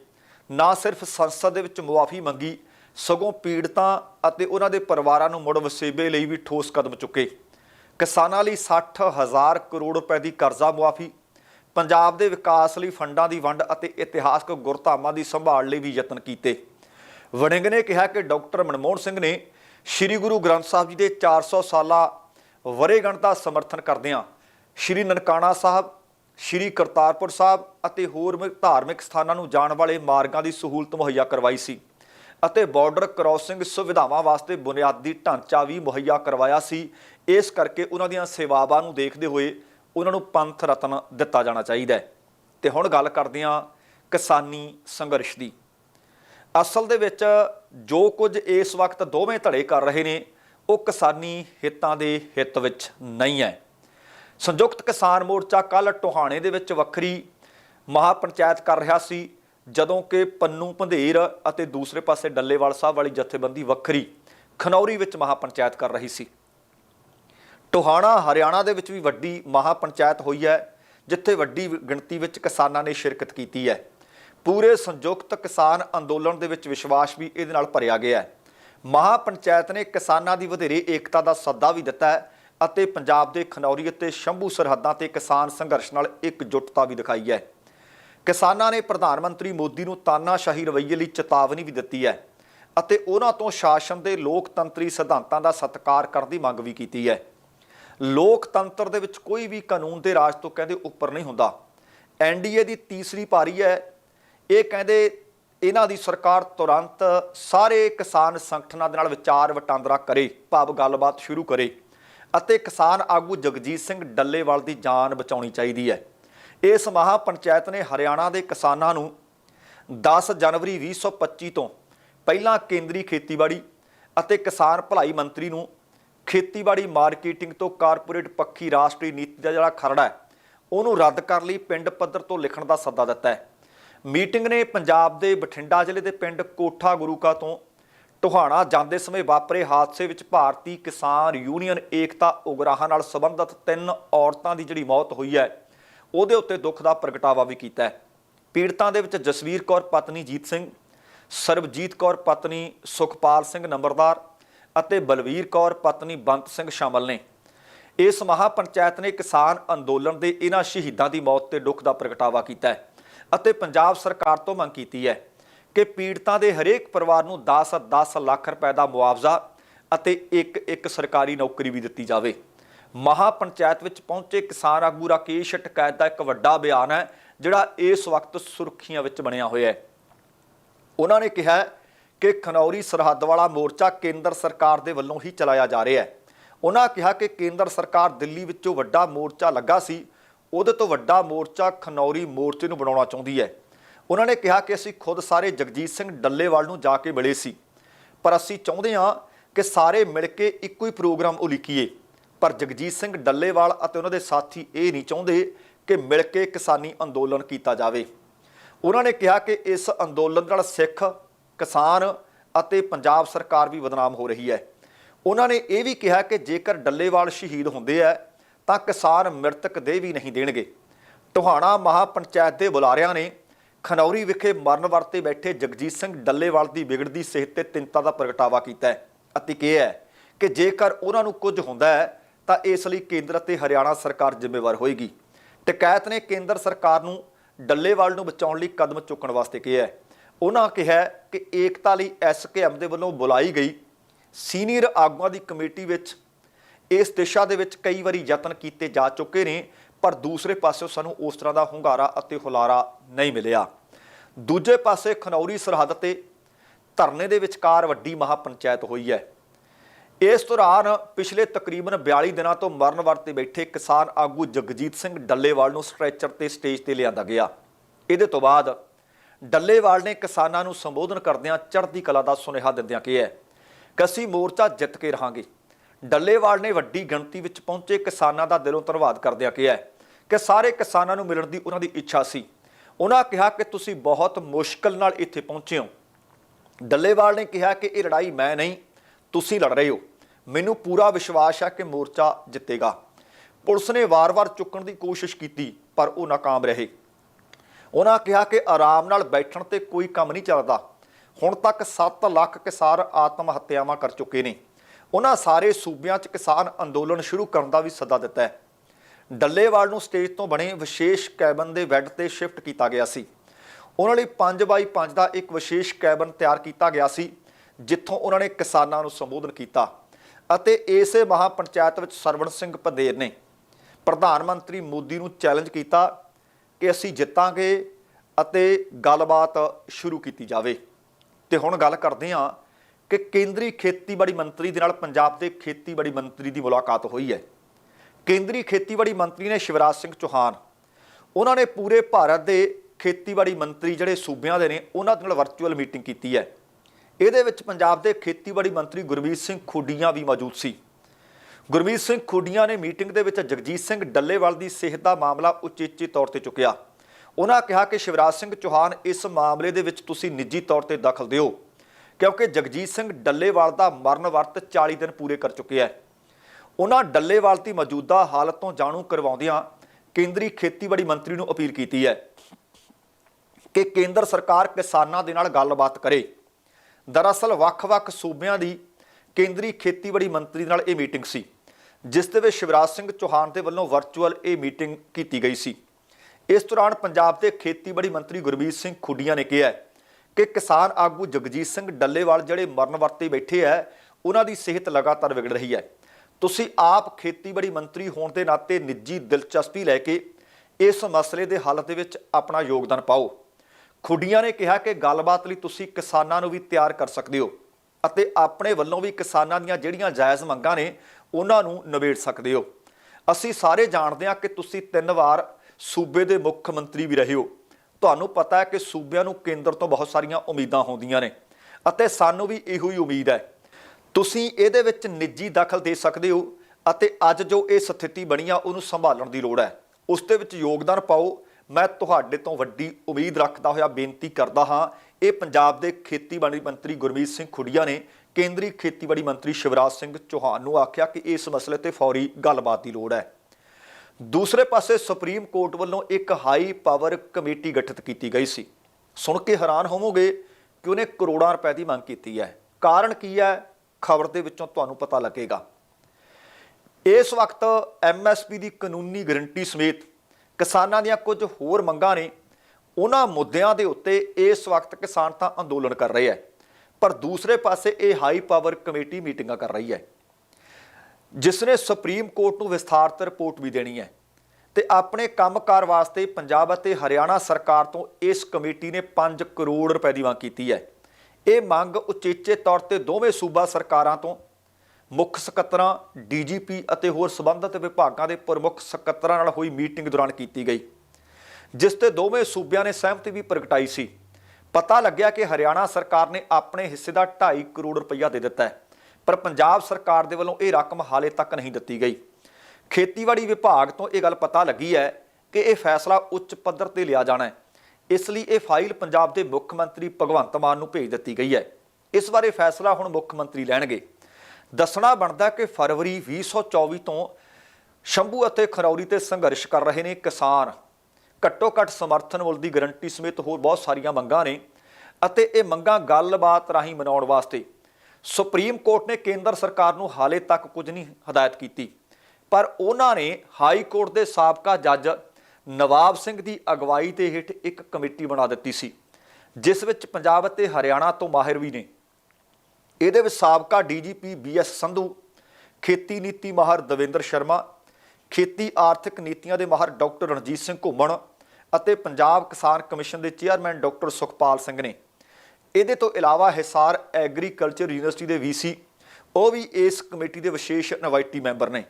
ਨਾ ਸਿਰਫ ਸੰਸਦ ਦੇ ਵਿੱਚ ਮੁਆਫੀ ਮੰਗੀ ਸਗੋਂ ਪੀੜਤਾਂ ਅਤੇ ਉਹਨਾਂ ਦੇ ਪਰਿਵਾਰਾਂ ਨੂੰ ਮੁੜ ਵਸੇਬੇ ਲਈ ਵੀ ਠੋਸ ਕਦਮ ਚੁੱਕੇ। ਕਿਸਾਨਾਂ ਲਈ 60000 ਕਰੋੜ ਰੁਪਏ ਦੀ ਕਰਜ਼ਾ ਮੁਆਫੀ, ਪੰਜਾਬ ਦੇ ਵਿਕਾਸ ਲਈ ਫੰਡਾਂ ਦੀ ਵੰਡ ਅਤੇ ਇਤਿਹਾਸਕ ਗੁਰਧਾਮਾਂ ਦੀ ਸੰਭਾਲ ਲਈ ਵੀ ਯਤਨ ਕੀਤੇ। ਵੜਿੰਗ ਨੇ ਕਿਹਾ ਕਿ ਡਾਕਟਰ ਮਨਮੋਹਨ ਸਿੰਘ ਨੇ ਸ੍ਰੀ ਗੁਰੂ ਗ੍ਰੰਥ ਸਾਹਿਬ ਜੀ ਦੇ 400 ਸਾਲਾ ਵਰੇਗੰਢ ਦਾ ਸਮਰਥਨ ਕਰਦਿਆਂ ਸ੍ਰੀ ਨਨਕਾਣਾ ਸਾਹਿਬ, ਸ੍ਰੀ ਕਰਤਾਰਪੁਰ ਸਾਹਿਬ ਅਤੇ ਹੋਰ ਮ- ਧਾਰਮਿਕ ਸਥਾਨਾਂ ਨੂੰ ਜਾਣ ਵਾਲੇ ਮਾਰਗਾਂ ਦੀ ਸਹੂਲਤ ਮੁਹੱਈਆ ਕਰਵਾਈ ਸੀ। ਅਤੇ ਬਾਰਡਰ ਕ੍ਰਾਸਿੰਗ ਸੁਵਿਧਾਵਾਂ ਵਾਸਤੇ ਬੁਨਿਆਦੀ ਢਾਂਚਾ ਵੀ ਮੁਹੱਈਆ ਕਰਵਾਇਆ ਸੀ। ਇਸ ਕਰਕੇ ਉਹਨਾਂ ਦੀਆਂ ਸੇਵਾਵਾਂ ਨੂੰ ਦੇਖਦੇ ਹੋਏ ਉਹਨਾਂ ਨੂੰ ਪੰਥ ਰਤਨ ਦਿੱਤਾ ਜਾਣਾ ਚਾਹੀਦਾ ਹੈ। ਤੇ ਹੁਣ ਗੱਲ ਕਰਦੇ ਹਾਂ ਕਿਸਾਨੀ ਸੰਘਰਸ਼ ਦੀ। ਅਸਲ ਦੇ ਵਿੱਚ ਜੋ ਕੁਝ ਇਸ ਵਕਤ ਦੋਵੇਂ ਧੜੇ ਕਰ ਰਹੇ ਨੇ, ਉਹ ਕਿਸਾਨੀ ਹਿੱਤਾਂ ਦੇ ਹਿੱਤ ਵਿੱਚ ਨਹੀਂ ਹੈ। ਸੰਯੁਕਤ ਕਿਸਾਨ ਮੋਰਚਾ ਕੱਲ ਟੋਹਾਣੇ ਦੇ ਵਿੱਚ ਵੱਖਰੀ ਮਹਾ ਪੰਚਾਇਤ ਕਰ ਰਿਹਾ ਸੀ। ਜਦੋਂ ਕਿ ਪੰਨੂ ਪੰਧੇਰ ਅਤੇ ਦੂਸਰੇ ਪਾਸੇ ਡੱਲੇਵਾਲ ਸਾਹਿਬ ਵਾਲੀ ਜਥੇਬੰਦੀ ਵੱਖਰੀ ਖਨੌਰੀ ਵਿੱਚ ਮਹਾ ਪੰਚਾਇਤ ਕਰ ਰਹੀ ਸੀ। ਟੋਹਾਣਾ, ਹਰਿਆਣਾ ਦੇ ਵਿੱਚ ਵੀ ਵੱਡੀ ਮਹਾ ਪੰਚਾਇਤ ਹੋਈ ਹੈ, ਜਿੱਥੇ ਵੱਡੀ ਗਿਣਤੀ ਵਿੱਚ ਕਿਸਾਨਾਂ ਨੇ ਸ਼ਿਰਕਤ ਕੀਤੀ ਹੈ। ਪੂਰੇ ਸੰਯੁਕਤ ਕਿਸਾਨ ਅੰਦੋਲਨ ਦੇ ਵਿੱਚ ਵਿਸ਼ਵਾਸ ਵੀ ਇਹਦੇ ਨਾਲ ਭਰਿਆ ਗਿਆ ਹੈ। ਮਹਾ ਪੰਚਾਇਤ ਨੇ ਕਿਸਾਨਾਂ ਦੀ ਵਧੇਰੇ ਏਕਤਾ ਦਾ ਸੱਦਾ ਵੀ ਦਿੱਤਾ ਹੈ ਅਤੇ ਪੰਜਾਬ ਦੇ ਖਨੌਰੀ ਅਤੇ ਸ਼ੰਭੂ ਸਰਹੱਦਾਂ ਤੇ ਕਿਸਾਨ ਸੰਘਰਸ਼ ਨਾਲ ਇਕਜੁੱਟਤਾ ਵੀ ਦਿਖਾਈ ਹੈ। ਕਿਸਾਨਾਂ ਨੇ ਪ੍ਰਧਾਨ ਮੰਤਰੀ ਮੋਦੀ ਨੂੰ ਤਾਨਾਸ਼ਾਹੀ ਰਵੱਈਏ ਲਈ ਚੇਤਾਵਨੀ ਵੀ ਦਿੱਤੀ ਹੈ ਅਤੇ ਉਹਨਾਂ ਤੋਂ ਸ਼ਾਸਨ ਦੇ ਲੋਕਤੰਤਰੀ ਸਿਧਾਂਤਾਂ ਦਾ ਸਤਿਕਾਰ ਕਰਨ ਦੀ ਮੰਗ ਵੀ ਕੀਤੀ ਹੈ। ਲੋਕਤੰਤਰ ਦੇ ਵਿੱਚ ਕੋਈ ਵੀ ਕਾਨੂੰਨ ਦੇ ਰਾਜ ਤੋਂ ਕਹਿੰਦੇ ਉੱਪਰ ਨਹੀਂ ਹੁੰਦਾ। ਐਨਡੀਏ ਦੀ ਤੀਸਰੀ ਪਾਰੀ ਹੈ। ਇਹ ਕਹਿੰਦੇ ਇਹਨਾਂ ਦੀ ਸਰਕਾਰ ਤੁਰੰਤ ਸਾਰੇ ਕਿਸਾਨ ਸੰਗਠਨਾਂ ਦੇ ਨਾਲ ਵਿਚਾਰ ਵਟਾਂਦਰਾ ਕਰੇ, ਭਾਵ ਗੱਲਬਾਤ ਸ਼ੁਰੂ ਕਰੇ ਅਤੇ ਕਿਸਾਨ ਆਗੂ ਜਗਜੀਤ ਸਿੰਘ ਡੱਲੇਵਾਲ ਦੀ ਜਾਨ ਬਚਾਉਣੀ ਚਾਹੀਦੀ ਹੈ। ਇਸ ਮਹਾ ਪੰਚਾਇਤ ਨੇ ਹਰਿਆਣਾ ਦੇ ਕਿਸਾਨਾਂ ਨੂੰ 10 ਜਨਵਰੀ 2025 ਤੋਂ ਪਹਿਲਾਂ ਕੇਂਦਰੀ ਖੇਤੀਬਾੜੀ ਅਤੇ ਕਿਸਾਨ ਭਲਾਈ ਮੰਤਰੀ ਨੂੰ ਖੇਤੀਬਾੜੀ ਮਾਰਕੀਟਿੰਗ ਤੋਂ ਕਾਰਪੋਰੇਟ ਪੱਖੀ ਰਾਸ਼ਟਰੀ ਨੀਤੀ ਦਾ ਜਿਹੜਾ ਖਰੜਾ ਹੈ, ਉਹਨੂੰ ਰੱਦ ਕਰਨ ਲਈ ਪਿੰਡ ਪੱਧਰ ਤੋਂ ਲਿਖਣ ਦਾ ਸੱਦਾ ਦਿੱਤਾ ਹੈ। ਮੀਟਿੰਗ ਨੇ ਪੰਜਾਬ ਦੇ ਬਠਿੰਡਾ ਜ਼ਿਲ੍ਹੇ ਦੇ ਪਿੰਡ ਕੋਠਾ ਗੁਰੂਕਾ ਤੋਂ ਟੋਹਾਣਾ ਜਾਂਦੇ ਸਮੇਂ ਵਾਪਰੇ ਹਾਦਸੇ ਵਿੱਚ ਭਾਰਤੀ ਕਿਸਾਨ ਯੂਨੀਅਨ ਏਕਤਾ ਉਗਰਾਹਾਂ ਨਾਲ ਸੰਬੰਧਿਤ ਤਿੰਨ ਔਰਤਾਂ ਦੀ ਜਿਹੜੀ ਮੌਤ ਹੋਈ ਹੈ ਉਹਦੇ ਉੱਤੇ ਦੁੱਖ ਦਾ ਪ੍ਰਗਟਾਵਾ ਵੀ ਕੀਤਾ ਹੈ। ਪੀੜਤਾਂ ਦੇ ਵਿੱਚ ਜਸਵੀਰ ਕੌਰ, ਪਤਨੀ ਜੀਤ ਸਿੰਘ, ਸਰਬਜੀਤ ਕੌਰ, ਪਤਨੀ ਸੁਖਪਾਲ ਸਿੰਘ ਨੰਬਰਦਾਰ ਅਤੇ ਬਲਵੀਰ ਕੌਰ, ਪਤਨੀ ਬੰਤ ਸਿੰਘ ਸ਼ਾਮਲ ਨੇ। ਇਸ ਮਹਾ ਪੰਚਾਇਤ ਨੇ ਕਿਸਾਨ ਅੰਦੋਲਨ ਦੇ ਇਹਨਾਂ ਸ਼ਹੀਦਾਂ ਦੀ ਮੌਤ ਤੇ ਦੁੱਖ ਦਾ ਪ੍ਰਗਟਾਵਾ ਕੀਤਾ ਹੈ ਅਤੇ ਪੰਜਾਬ ਸਰਕਾਰ ਤੋਂ ਮੰਗ ਕੀਤੀ ਹੈ ਕਿ ਪੀੜਤਾਂ ਦੇ ਹਰੇਕ ਪਰਿਵਾਰ ਨੂੰ 10-10 ਲੱਖ ਰੁਪਏ ਦਾ ਮੁਆਵਜ਼ਾ ਅਤੇ ਇੱਕ ਇੱਕ ਸਰਕਾਰੀ ਨੌਕਰੀ ਵੀ ਦਿੱਤੀ ਜਾਵੇ। ਮਹਾ ਪੰਚਾਇਤ ਵਿੱਚ ਪਹੁੰਚੇ ਕਿਸਾਨ ਆਗੂ ਰਾਕੇਸ਼ ਟਕੈਤ ਦਾ ਇੱਕ ਵੱਡਾ ਬਿਆਨ ਹੈ, ਜਿਹੜਾ ਇਸ ਵਕਤ ਸੁਰਖੀਆਂ ਵਿੱਚ ਬਣਿਆ ਹੋਇਆ ਹੈ। ਉਹਨਾਂ ਨੇ ਕਿਹਾ ਕਿ ਖਨੌਰੀ ਸਰਹੱਦ ਵਾਲਾ ਮੋਰਚਾ ਕੇਂਦਰ ਸਰਕਾਰ ਦੇ ਵੱਲੋਂ ਹੀ ਚਲਾਇਆ ਜਾ ਰਿਹਾ ਹੈ। ਉਹਨਾਂ ਕਿਹਾ ਕਿ ਕੇਂਦਰ ਸਰਕਾਰ ਦਿੱਲੀ ਵਿੱਚੋਂ ਵੱਡਾ ਮੋਰਚਾ ਲੱਗਾ ਸੀ, ਉਹਦੇ ਤੋਂ ਵੱਡਾ ਮੋਰਚਾ ਖਨੌਰੀ ਮੋਰਚੇ ਨੂੰ ਬਣਾਉਣਾ ਚਾਹੁੰਦੀ ਹੈ। ਉਹਨਾਂ ਨੇ ਕਿਹਾ ਕਿ ਅਸੀਂ ਖੁਦ ਸਾਰੇ ਜਗਜੀਤ ਸਿੰਘ ਡੱਲੇਵਾਲ ਨੂੰ ਜਾ ਕੇ ਮਿਲੇ ਸੀ, ਪਰ ਅਸੀਂ ਚਾਹੁੰਦੇ ਹਾਂ ਕਿ ਸਾਰੇ ਮਿਲ ਕੇ ਇੱਕੋ ਹੀ ਪ੍ਰੋਗਰਾਮ ਉਲੀਕੀਏ। ਪਰ ਜਗਜੀਤ ਸਿੰਘ ਡੱਲੇਵਾਲ ਅਤੇ ਉਹਨਾਂ ਦੇ ਸਾਥੀ ਇਹ ਨਹੀਂ ਚਾਹੁੰਦੇ ਕਿ ਮਿਲ ਕੇ ਕਿਸਾਨੀ ਅੰਦੋਲਨ ਕੀਤਾ ਜਾਵੇ। ਉਹਨਾਂ ਨੇ ਕਿਹਾ ਕਿ ਇਸ ਅੰਦੋਲਨ ਨਾਲ ਸਿੱਖ, ਕਿਸਾਨ ਅਤੇ ਪੰਜਾਬ ਸਰਕਾਰ ਵੀ ਬਦਨਾਮ ਹੋ ਰਹੀ ਹੈ। ਉਹਨਾਂ ਨੇ ਇਹ ਵੀ ਕਿਹਾ ਕਿ ਜੇਕਰ ਡੱਲੇਵਾਲ ਸ਼ਹੀਦ ਹੁੰਦੇ ਆ, ਤਾਂ ਕਿਸਾਨ ਮ੍ਰਿਤਕ ਦੇ ਵੀ ਨਹੀਂ ਦੇਣਗੇ। ਟੋਹਾਣਾ ਮਹਾ ਪੰਚਾਇਤ ਦੇ ਬੁਲਾਰਿਆਂ ਨੇ ਖਨੌਰੀ ਵਿਖੇ ਮਰਨ ਵਰਤੇ ਬੈਠੇ ਜਗਜੀਤ ਸਿੰਘ ਡੱਲੇਵਾਲ ਦੀ ਵਿਗੜਦੀ ਸਿਹਤ ਤੇ ਚਿੰਤਾ ਦਾ ਪ੍ਰਗਟਾਵਾ ਕੀਤਾ ਹੈ। ਅਤੇ ਕਿਹਾ ਕਿ ਜੇਕਰ ਉਹਨਾਂ ਨੂੰ ਕੁਝ ਹੁੰਦਾ ਹੈ ਤਾਂ ਇਸ ਲਈ ਕੇਂਦਰ ਅਤੇ ਹਰਿਆਣਾ ਸਰਕਾਰ ਜ਼ਿੰਮੇਵਾਰ ਹੋਏਗੀ। ਟਕੈਤ ਨੇ ਕੇਂਦਰ ਸਰਕਾਰ ਨੂੰ ਡੱਲੇਵਾਲ ਨੂੰ ਬਚਾਉਣ ਲਈ ਕਦਮ ਚੁੱਕਣ ਵਾਸਤੇ ਕਿਹਾ ਹੈ। ਉਹਨਾਂ ਕਿਹਾ ਕਿ ਏਕਤਾ ਲਈ ਐਸਕੇਐਮ ਦੇ ਵੱਲੋਂ ਬੁਲਾਈ ਗਈ ਸੀਨੀਅਰ ਆਗੂਆਂ ਦੀ ਕਮੇਟੀ ਵਿੱਚ ਇਸ ਦਿਸ਼ਾ ਦੇ ਵਿੱਚ ਕਈ ਵਾਰੀ ਯਤਨ ਕੀਤੇ ਜਾ ਚੁੱਕੇ ਨੇ, ਪਰ ਦੂਸਰੇ ਪਾਸੇ ਸਾਨੂੰ ਉਸ ਤਰ੍ਹਾਂ ਦਾ ਹੁੰਗਾਰਾ ਅਤੇ ਹੁਲਾਰਾ ਨਹੀਂ ਮਿਲਿਆ। ਦੂਜੇ ਪਾਸੇ ਖਨੌਰੀ ਸਰਹੱਦ ਤੇ ਧਰਨੇ ਦੇ ਵਿਚਕਾਰ ਵੱਡੀ ਮਹਾਪੰਚਾਇਤ ਹੋਈ ਹੈ। ਇਸ ਦੌਰਾਨ ਪਿਛਲੇ ਤਕਰੀਬਨ 42 ਦਿਨਾਂ ਤੋਂ ਮਰਨ ਵਰਤ ਤੇ ਬੈਠੇ ਕਿਸਾਨ ਆਗੂ ਜਗਜੀਤ ਸਿੰਘ ਡੱਲੇਵਾਲ ਨੂੰ ਸਟ੍ਰੈਚਰ ਤੇ ਸਟੇਜ ਤੇ ਲਿਆਂਦਾ ਗਿਆ। ਇਹਦੇ ਤੋਂ ਬਾਅਦ ਡੱਲੇਵਾਲ ਨੇ ਕਿਸਾਨਾਂ ਨੂੰ ਸੰਬੋਧਨ ਕਰਦਿਆਂ ਚੜ੍ਹਦੀ ਕਲਾ ਦਾ ਸੁਨੇਹਾ ਦਿੰਦਿਆਂ ਕਿਹਾ, ਕਿ ਅਸੀਂ ਮੋਰਚਾ ਜਿੱਤ ਕੇ ਰਹਾਂਗੇ। ਡੱਲੇਵਾਲ ਨੇ ਵੱਡੀ ਗਿਣਤੀ ਵਿੱਚ ਪਹੁੰਚੇ ਕਿਸਾਨਾਂ ਦਾ ਦਿਲੋਂ ਧੰਨਵਾਦ ਕਰਦਿਆਂ ਕਿਹਾ ਕਿ ਸਾਰੇ ਕਿਸਾਨਾਂ ਨੂੰ ਮਿਲਣ ਦੀ ਉਹਨਾਂ ਦੀ ਇੱਛਾ ਸੀ। ਉਹਨਾਂ ਕਿਹਾ ਕਿ ਤੁਸੀਂ ਬਹੁਤ ਮੁਸ਼ਕਲ ਨਾਲ ਇੱਥੇ ਪਹੁੰਚੇ ਹੋ। ਡੱਲੇਵਾਲ ਨੇ ਕਿਹਾ ਕਿ ਇਹ ਲੜਾਈ ਮੈਂ ਨਹੀਂ ਤੁਸੀਂ ਲੜ ਰਹੇ ਹੋ। ਮੈਨੂੰ ਪੂਰਾ ਵਿਸ਼ਵਾਸ ਹੈ ਕਿ ਮੋਰਚਾ ਜਿੱਤੇਗਾ। ਪੁਲਿਸ ਨੇ ਵਾਰ-ਵਾਰ ਚੁੱਕਣ ਦੀ ਕੋਸ਼ਿਸ਼ ਕੀਤੀ, ਪਰ ਉਹ ਨਾਕਾਮ ਰਹੇ। ਉਹਨਾਂ ਕਿਹਾ ਕਿ ਆਰਾਮ ਨਾਲ ਬੈਠਣ ਤੇ ਕੋਈ ਕੰਮ ਨਹੀਂ ਚੱਲਦਾ। ਹੁਣ ਤੱਕ 7 ਲੱਖ ਕਿਸਾਨ ਆਤਮ ਹੱਤਿਆਵਾਂ ਕਰ ਚੁੱਕੇ ਨੇ। ਉਹਨਾਂ ਸਾਰੇ ਸੂਬਿਆਂ 'ਚ ਕਿਸਾਨ ਅੰਦੋਲਨ ਸ਼ੁਰੂ ਕਰਨ ਦਾ ਵੀ ਸੱਦਾ ਦਿੱਤਾ ਹੈ। ਡੱਲੇਵਾਲ ਨੂੰ ਸਟੇਜ ਤੋਂ ਬਣੇ ਵਿਸ਼ੇਸ਼ ਕੈਬਨ ਦੇ ਬੈੱਡ ਤੇ ਸ਼ਿਫਟ ਕੀਤਾ ਗਿਆ ਸੀ। ਉਹਨਾਂ ਲਈ 5x5 ਦਾ ਇੱਕ ਵਿਸ਼ੇਸ਼ ਕੈਬਨ ਤਿਆਰ ਕੀਤਾ ਗਿਆ ਸੀ। ਜਿੱਥੋਂ ਉਹਨਾਂ ਨੇ ਕਿਸਾਨਾਂ ਨੂੰ ਸੰਬੋਧਨ ਕੀਤਾ ਅਤੇ ਇਸੇ ਮਹਾਪੰਚਾਇਤ ਵਿੱਚ ਸਰਵਣ ਸਿੰਘ ਪੰਦੇਰ ਨੇ ਪ੍ਰਧਾਨ ਮੰਤਰੀ ਮੋਦੀ ਨੂੰ ਚੈਲੰਜ ਕੀਤਾ ਕਿ ਅਸੀਂ ਜਿੱਤਾਂਗੇ ਅਤੇ ਗੱਲਬਾਤ ਸ਼ੁਰੂ ਕੀਤੀ ਜਾਵੇ। ਤੇ ਹੁਣ ਗੱਲ ਕਰਦੇ ਹਾਂ ਕਿ ਕੇਂਦਰੀ ਖੇਤੀਬਾੜੀ ਮੰਤਰੀ ਦੇ ਨਾਲ ਪੰਜਾਬ ਦੇ ਖੇਤੀਬਾੜੀ ਮੰਤਰੀ ਦੀ ਮੁਲਾਕਾਤ ਹੋਈ ਹੈ। ਕੇਂਦਰੀ ਖੇਤੀਬਾੜੀ ਮੰਤਰੀ ਨੇ ਸ਼ਿਵਰਾਜ ਸਿੰਘ ਚੌਹਾਨ, ਉਹਨਾਂ ਨੇ ਪੂਰੇ ਭਾਰਤ ਦੇ ਖੇਤੀਬਾੜੀ ਮੰਤਰੀ ਜਿਹੜੇ ਸੂਬਿਆਂ ਦੇ ਨੇ, ਉਹਨਾਂ ਦੇ ਨਾਲ ਵਰਚੁਅਲ ਮੀਟਿੰਗ ਕੀਤੀ ਹੈ। ਇਹਦੇ ਵਿੱਚ ਪੰਜਾਬ ਦੇ ਖੇਤੀਬਾੜੀ ਮੰਤਰੀ ਗੁਰਮੀਤ ਸਿੰਘ ਖੁੱਡੀਆਂ ਵੀ ਮੌਜੂਦ ਸੀ। ਗੁਰਮੀਤ ਸਿੰਘ ਖੁੱਡੀਆਂ ਨੇ ਮੀਟਿੰਗ ਦੇ ਵਿੱਚ ਜਗਜੀਤ ਸਿੰਘ ਡੱਲੇਵਾਲ ਦੀ ਸਿਹਤ ਦਾ ਮਾਮਲਾ ਉਚੇਚੇ ਤੌਰ ਤੇ ਚੁੱਕਿਆ। ਉਹਨਾਂ ਕਿਹਾ ਕਿ ਸ਼ਿਵਰਾਜ ਸਿੰਘ ਚੌਹਾਨ ਇਸ ਮਾਮਲੇ ਦੇ ਵਿੱਚ ਤੁਸੀਂ ਨਿੱਜੀ ਤੌਰ ਤੇ ਦਖਲ ਦਿਓ, ਕਿਉਂਕਿ ਜਗਜੀਤ ਸਿੰਘ ਡੱਲੇਵਾਲ ਦਾ ਮਰਨ ਵਰਤ 40 ਦਿਨ ਪੂਰੇ ਕਰ ਚੁੱਕਿਆ ਹੈ। ਉਹਨਾਂ ਡੱਲੇਵਾਲ ਦੀ ਮੌਜੂਦਾ ਹਾਲਤ ਤੋਂ ਜਾਣੂ ਕਰਵਾਉਂਦਿਆਂ ਕੇਂਦਰੀ ਖੇਤੀਬਾੜੀ ਮੰਤਰੀ ਨੂੰ ਅਪੀਲ ਕੀਤੀ ਹੈ ਕਿ ਕੇਂਦਰ ਸਰਕਾਰ ਕਿਸਾਨਾਂ ਦੇ ਨਾਲ ਗੱਲਬਾਤ ਕਰੇ। ਦਰਅਸਲ ਵੱਖ-ਵੱਖ ਸੂਬਿਆਂ ਦੀ ਕੇਂਦਰੀ ਖੇਤੀਬਾੜੀ ਮੰਤਰੀ ਨਾਲ ਇਹ ਮੀਟਿੰਗ ਸੀ, ਜਿਸ ਦੇ ਵਿੱਚ ਸ਼ਿਵਰਾਜ ਸਿੰਘ ਚੌਹਾਨ ਦੇ ਵੱਲੋਂ ਵਰਚੁਅਲ ਇਹ ਮੀਟਿੰਗ ਕੀਤੀ ਗਈ ਸੀ। ਇਸ ਦੌਰਾਨ ਪੰਜਾਬ ਦੇ ਖੇਤੀਬਾੜੀ ਮੰਤਰੀ ਗੁਰਮੀਤ ਸਿੰਘ ਖੁੱਡੀਆਂ ਨੇ ਕਿਹਾ ਕਿ ਕਿਸਾਨ ਆਗੂ ਜਗਜੀਤ ਸਿੰਘ ਡੱਲੇਵਾਲ ਜਿਹੜੇ ਮਰਨ ਵਰਤੇ ਬੈਠੇ ਹੈ ਉਹਨਾਂ ਦੀ ਸਿਹਤ ਲਗਾਤਾਰ ਵਿਗੜ ਰਹੀ ਹੈ। ਤੁਸੀਂ ਆਪ ਖੇਤੀਬਾੜੀ ਮੰਤਰੀ ਹੋਣ ਦੇ ਨਾਤੇ ਨਿੱਜੀ ਦਿਲਚਸਪੀ ਲੈ ਕੇ ਇਸ ਮਸਲੇ ਦੇ ਹੱਲ ਦੇ ਵਿੱਚ ਆਪਣਾ ਯੋਗਦਾਨ ਪਾਓ। ਖੁੱਡੀਆਂ ਨੇ ਕਿਹਾ ਕਿ ਗੱਲਬਾਤ ਲਈ ਤੁਸੀਂ ਕਿਸਾਨਾਂ ਨੂੰ ਵੀ ਤਿਆਰ ਕਰ ਸਕਦੇ ਹੋ ਅਤੇ ਆਪਣੇ ਵੱਲੋਂ ਵੀ ਕਿਸਾਨਾਂ ਦੀਆਂ ਜਿਹੜੀਆਂ ਜਾਇਜ਼ ਮੰਗਾਂ ਨੇ, ਉਹਨਾਂ ਨੂੰ ਨਿਬੇੜ ਸਕਦੇ ਹੋ। ਅਸੀਂ ਸਾਰੇ ਜਾਣਦੇ ਹਾਂ ਕਿ ਤੁਸੀਂ ਤਿੰਨ ਵਾਰ ਸੂਬੇ ਦੇ ਮੁੱਖ ਮੰਤਰੀ ਵੀ ਰਹੇ ਹੋ। ਤੁਹਾਨੂੰ ਪਤਾ ਹੈ ਕਿ ਸੂਬਿਆਂ ਨੂੰ ਕੇਂਦਰ ਤੋਂ ਬਹੁਤ ਸਾਰੀਆਂ ਉਮੀਦਾਂ ਹੁੰਦੀਆਂ ਨੇ ਅਤੇ ਸਾਨੂੰ ਵੀ ਇਹੋ ਹੀ ਉਮੀਦ ਹੈ। ਤੁਸੀਂ ਇਹਦੇ ਵਿੱਚ ਨਿੱਜੀ ਦਖਲ ਦੇ ਸਕਦੇ ਹੋ ਅਤੇ ਅੱਜ ਜੋ ਇਹ ਸਥਿਤੀ ਬਣੀ ਆ, ਉਹਨੂੰ ਸੰਭਾਲਣ ਦੀ ਲੋੜ ਹੈ। ਉਸ ਦੇ ਵਿੱਚ ਯੋਗਦਾਨ ਪਾਓ ਮੈਂ ਤੁਹਾਡੇ ਤੋਂ ਵੱਡੀ ਉਮੀਦ ਰੱਖਦਾ ਹੋਇਆ ਬੇਨਤੀ ਕਰਦਾ ਹਾਂ, ਇਹ ਪੰਜਾਬ ਦੇ ਖੇਤੀਬਾੜੀ ਮੰਤਰੀ ਗੁਰਮੀਤ ਸਿੰਘ ਖੁੱਡੀਆ ਨੇ ਕੇਂਦਰੀ ਖੇਤੀਬਾੜੀ ਮੰਤਰੀ ਸ਼ਿਵਰਾਜ ਸਿੰਘ ਚੌਹਾਨ ਨੂੰ ਆਖਿਆ ਕਿ ਇਸ ਮਸਲੇ ਤੇ ਫੌਰੀ ਗੱਲਬਾਤ ਦੀ ਲੋੜ ਹੈ। ਦੂਸਰੇ ਪਾਸੇ ਸੁਪਰੀਮ ਕੋਰਟ ਵੱਲੋਂ ਇੱਕ ਹਾਈ ਪਾਵਰ ਕਮੇਟੀ ਗਠਿਤ ਕੀਤੀ ਗਈ ਸੀ। ਸੁਣ ਕੇ ਹੈਰਾਨ ਹੋਵੋਗੇ ਕਿ ਉਹਨੇ ਕਰੋੜਾਂ ਰੁਪਏ ਦੀ ਮੰਗ ਕੀਤੀ ਹੈ। ਕਾਰਨ ਕੀ ਹੈ? ਖਬਰ ਦੇ ਵਿੱਚੋਂ ਤੁਹਾਨੂੰ ਪਤਾ ਲੱਗੇਗਾ। ਇਸ ਵਕਤ ਐਮਐਸਪੀ ਦੀ ਕਾਨੂੰਨੀ ਗਰੰਟੀ ਸਮੇਤ ਕਿਸਾਨਾਂ ਦੀਆਂ ਕੁਝ ਹੋਰ ਮੰਗਾਂ ਨੇ। ਉਹਨਾਂ ਮੁੱਦਿਆਂ ਦੇ ਉੱਤੇ ਇਸ ਵਕਤ ਕਿਸਾਨ ਤਾਂ ਅੰਦੋਲਨ ਕਰ ਰਹੇ ਹੈ, ਪਰ ਦੂਸਰੇ ਪਾਸੇ ਇਹ ਹਾਈ ਪਾਵਰ ਕਮੇਟੀ ਮੀਟਿੰਗਾਂ ਕਰ ਰਹੀ ਹੈ ਜਿਸ ਨੇ ਸੁਪਰੀਮ ਕੋਰਟ ਨੂੰ ਵਿਸਥਾਰਤ ਰਿਪੋਰਟ ਵੀ ਦੇਣੀ ਹੈ। ਤੇ ਆਪਣੇ ਕੰਮਕਾਰ ਵਾਸਤੇ ਪੰਜਾਬ ਅਤੇ ਹਰਿਆਣਾ ਸਰਕਾਰ ਤੋਂ ਇਸ ਕਮੇਟੀ ਨੇ 5 ਕਰੋੜ ਰੁਪਏ ਦੀ ਮੰਗ ਕੀਤੀ ਹੈ। ਇਹ ਮੰਗ ਉਚੇਚੇ ਤੌਰ ਤੇ ਦੋਵੇਂ ਸੂਬਾ ਸਰਕਾਰਾਂ ਤੋਂ ਮੁੱਖ ਸਕੱਤਰਾਂ, ਡੀਜੀਪੀ ਅਤੇ ਹੋਰ ਸਬੰਧਤ ਵਿਭਾਗਾਂ ਦੇ ਪ੍ਰਮੁੱਖ ਸਕੱਤਰਾਂ ਨਾਲ ਹੋਈ ਮੀਟਿੰਗ ਦੌਰਾਨ ਕੀਤੀ ਗਈ। ਜਿਸ ਤੇ ਦੋਵੇਂ ਸੂਬਿਆਂ ਨੇ ਸਹਿਮਤੀ ਵੀ ਪ੍ਰਗਟਾਈ ਸੀ। ਪਤਾ ਲੱਗਿਆ ਕਿ ਹਰਿਆਣਾ ਸਰਕਾਰ ਨੇ ਆਪਣੇ ਹਿੱਸੇ ਦਾ 2.5 ਕਰੋੜ ਰੁਪਈਆ ਦੇ ਦਿੱਤਾ ਹੈ, ਪਰ ਪੰਜਾਬ ਸਰਕਾਰ ਦੇ ਵੱਲੋਂ ਇਹ ਰਕਮ ਹਾਲੇ ਤੱਕ ਨਹੀਂ ਦਿੱਤੀ ਗਈ। ਖੇਤੀਬਾੜੀ ਵਿਭਾਗ ਤੋਂ ਇਹ ਗੱਲ ਪਤਾ ਲੱਗੀ ਹੈ ਕਿ ਇਹ ਫੈਸਲਾ ਉੱਚ ਪੱਧਰ ਤੇ ਲਿਆ ਜਾਣਾ ਹੈ। ਇਸ ਲਈ ਇਹ ਫਾਈਲ ਪੰਜਾਬ ਦੇ ਮੁੱਖ ਮੰਤਰੀ ਭਗਵੰਤ ਮਾਨ ਨੂੰ ਭੇਜ ਦਿੱਤੀ ਗਈ ਹੈ। ਇਸ ਬਾਰੇ ਫੈਸਲਾ ਹੁਣ ਮੁੱਖ ਮੰਤਰੀ ਲੈਣਗੇ। ਦੱਸਣਾ ਬਣਦਾ ਕਿ ਫਰਵਰੀ 2024 ਤੋਂ ਸ਼ੰਭੂ ਅਤੇ ਖਰੌਰੀ ਤੇ ਸੰਘਰਸ਼ ਕਰ ਰਹੇ ਨੇ ਕਿਸਾਨ। ਘੱਟੋ ਘੱਟ ਸਮਰਥਨ ਮੁੱਲ ਦੀ ਗਾਰੰਟੀ ਸਮੇਤ ਹੋਰ ਬਹੁਤ ਸਾਰੀਆਂ ਮੰਗਾਂ ਨੇ ਅਤੇ ਇਹ ਮੰਗਾਂ ਗੱਲਬਾਤ ਰਾਹੀਂ ਮਨਾਉਣ ਵਾਸਤੇ। ਸੁਪਰੀਮ ਕੋਰਟ ਨੇ ਕੇਂਦਰ ਸਰਕਾਰ ਨੂੰ ਹਾਲੇ ਤੱਕ ਕੁਝ ਨਹੀਂ ਹਦਾਇਤ ਕੀਤੀ। ਪਰ ਉਹਨਾਂ ਨੇ ਹਾਈ ਕੋਰਟ ਦੇ ਸਾਬਕਾ ਜੱਜ ਨਵਾਬ ਸਿੰਘ ਦੀ ਅਗਵਾਈ ਤੇ ਹੇਠ ਇੱਕ ਕਮੇਟੀ ਬਣਾ ਦਿੱਤੀ ਸੀ, ਜਿਸ ਵਿੱਚ ਪੰਜਾਬ ਅਤੇ ਹਰਿਆਣਾ ਤੋਂ ਮਾਹਿਰ ਵੀ ਨੇ। ਇਹਦੇ ਵਿੱਚ ਸਾਬਕਾ ਡੀਜੀਪੀ ਬੀਐਸ ਸੰਧੂ, ਖੇਤੀ ਨੀਤੀ ਮਾਹਰ ਦਵਿੰਦਰ ਸ਼ਰਮਾ, ਖੇਤੀ ਆਰਥਿਕ ਨੀਤੀਆਂ ਦੇ ਮਾਹਰ ਡਾਕਟਰ ਰਣਜੀਤ ਸਿੰਘ ਘੁੰਮਣ ਅਤੇ ਪੰਜਾਬ ਕਿਸਾਨ ਕਮਿਸ਼ਨ ਦੇ ਚੇਅਰਮੈਨ ਡਾਕਟਰ ਸੁਖਪਾਲ ਸਿੰਘ ਨੇ। ਇਹਦੇ ਤੋਂ ਇਲਾਵਾ ਹਿਸਾਰ ਐਗਰੀਕਲਚਰ ਯੂਨੀਵਰਸਿਟੀ ਦੇ ਵੀਸੀ, ਉਹ ਵੀ ਇਸ ਕਮੇਟੀ ਦੇ ਵਿਸ਼ੇਸ਼ ਇਨਵਾਈਟੀ ਮੈਂਬਰ ਨੇ।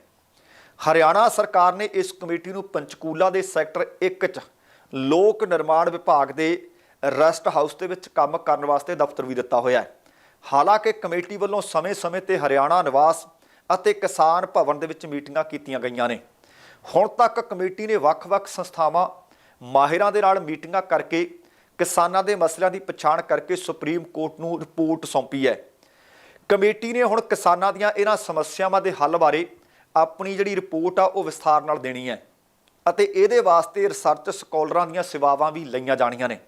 ਹਰਿਆਣਾ ਸਰਕਾਰ ਨੇ ਇਸ ਕਮੇਟੀ ਨੂੰ ਪੰਚਕੂਲਾ ਦੇ ਸੈਕਟਰ 1 ਚ ਲੋਕ ਨਿਰਮਾਣ ਵਿਭਾਗ ਦੇ ਰੈਸਟ ਹਾਊਸ ਦੇ ਵਿੱਚ ਕੰਮ ਕਰਨ ਵਾਸਤੇ ਦਫ਼ਤਰ ਵੀ ਦਿੱਤਾ ਹੋਇਆ ਹੈ। ਹਾਲਾਂਕਿ ਕਮੇਟੀ ਵੱਲੋਂ ਸਮੇਂ-ਸਮੇਂ ਤੇ ਹਰਿਆਣਾ ਨਿਵਾਸ ਅਤੇ ਕਿਸਾਨ ਭਵਨ ਦੇ ਵਿੱਚ ਮੀਟਿੰਗਾਂ ਕੀਤੀਆਂ ਗਈਆਂ ਨੇ। ਹੁਣ ਤੱਕ ਕਮੇਟੀ ਨੇ ਵੱਖ-ਵੱਖ ਸੰਸਥਾਵਾਂ ਮਾਹਿਰਾਂ ਦੇ ਨਾਲ ਮੀਟਿੰਗਾਂ ਕਰਕੇ ਕਿਸਾਨਾਂ ਦੇ ਮਸਲਿਆਂ ਦੀ ਪਛਾਣ ਕਰਕੇ ਸੁਪਰੀਮ ਕੋਰਟ ਨੂੰ ਰਿਪੋਰਟ ਸੌਂਪੀ ਹੈ। ਕਮੇਟੀ ਨੇ ਹੁਣ ਕਿਸਾਨਾਂ ਦੀਆਂ ਇਹਨਾਂ ਸਮੱਸਿਆਵਾਂ ਦੇ ਹੱਲ ਬਾਰੇ ਆਪਣੀ ਜਿਹੜੀ ਰਿਪੋਰਟ ਆ, ਉਹ ਵਿਸਥਾਰ ਨਾਲ ਦੇਣੀ ਹੈ ਅਤੇ ਇਹਦੇ ਵਾਸਤੇ ਰਿਸਰਚ ਸਕਾਲਰਾਂ ਦੀਆਂ ਸੇਵਾਵਾਂ ਵੀ ਲਈਆਂ ਜਾਣੀਆਂ ਨੇ।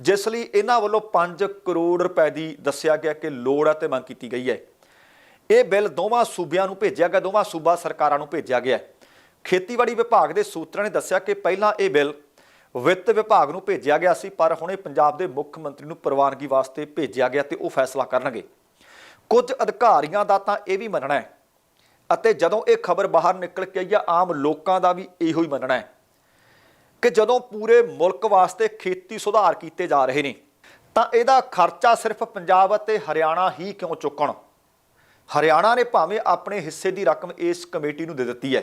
ਜਿਸ ਲਈ ਇਹਨਾਂ ਵੱਲੋਂ 5 ਕਰੋੜ ਰੁਪਏ ਦੀ ਦੱਸਿਆ ਗਿਆ ਕਿ ਲੋੜ ਹੈ ਤੇ ਮੰਗ ਕੀਤੀ ਗਈ ਹੈ। ਇਹ ਬਿੱਲ ਦੋਵਾਂ ਸੂਬਿਆਂ ਨੂੰ ਭੇਜਿਆ ਗਿਆ, ਦੋਵਾਂ ਸੂਬਾ ਸਰਕਾਰਾਂ ਨੂੰ ਭੇਜਿਆ ਗਿਆ ਖੇਤੀਬਾੜੀ ਵਿਭਾਗ ਦੇ ਸੂਤਰਾਂ ਨੇ ਦੱਸਿਆ ਕਿ ਪਹਿਲਾਂ ਇਹ ਬਿੱਲ ਵਿੱਤ ਵਿਭਾਗ ਨੂੰ ਭੇਜਿਆ ਗਿਆ ਸੀ, ਪਰ ਹੁਣ ਇਹ ਪੰਜਾਬ ਦੇ ਮੁੱਖ ਮੰਤਰੀ ਨੂੰ ਪ੍ਰਵਾਨਗੀ ਵਾਸਤੇ ਭੇਜਿਆ ਗਿਆ ਤੇ ਉਹ ਫੈਸਲਾ ਕਰਨਗੇ। ਕੁਝ ਅਧਿਕਾਰੀਆਂ ਦਾ ਤਾਂ ਇਹ ਵੀ ਮੰਨਣਾ ਹੈ ਅਤੇ ਜਦੋਂ ਇਹ ਖਬਰ ਬਾਹਰ ਨਿਕਲ ਕੇ ਆਈ ਆ, ਆਮ ਲੋਕਾਂ ਦਾ ਵੀ ਇਹੋ ਹੀ ਮੰਨਣਾ ਹੈ। ਕਿ ਜਦੋਂ ਪੂਰੇ ਮੁਲਕ ਵਾਸਤੇ ਖੇਤੀ ਸੁਧਾਰ ਕੀਤੇ ਜਾ ਰਹੇ ਨੇ, ਤਾਂ ਇਹਦਾ ਖਰਚਾ ਸਿਰਫ ਪੰਜਾਬ ਅਤੇ ਹਰਿਆਣਾ ਹੀ ਕਿਉਂ ਚੁੱਕਣ? ਹਰਿਆਣਾ ਨੇ ਭਾਵੇਂ ਆਪਣੇ ਹਿੱਸੇ ਦੀ ਰਕਮ ਇਸ ਕਮੇਟੀ ਨੂੰ ਦੇ ਦਿੱਤੀ ਹੈ।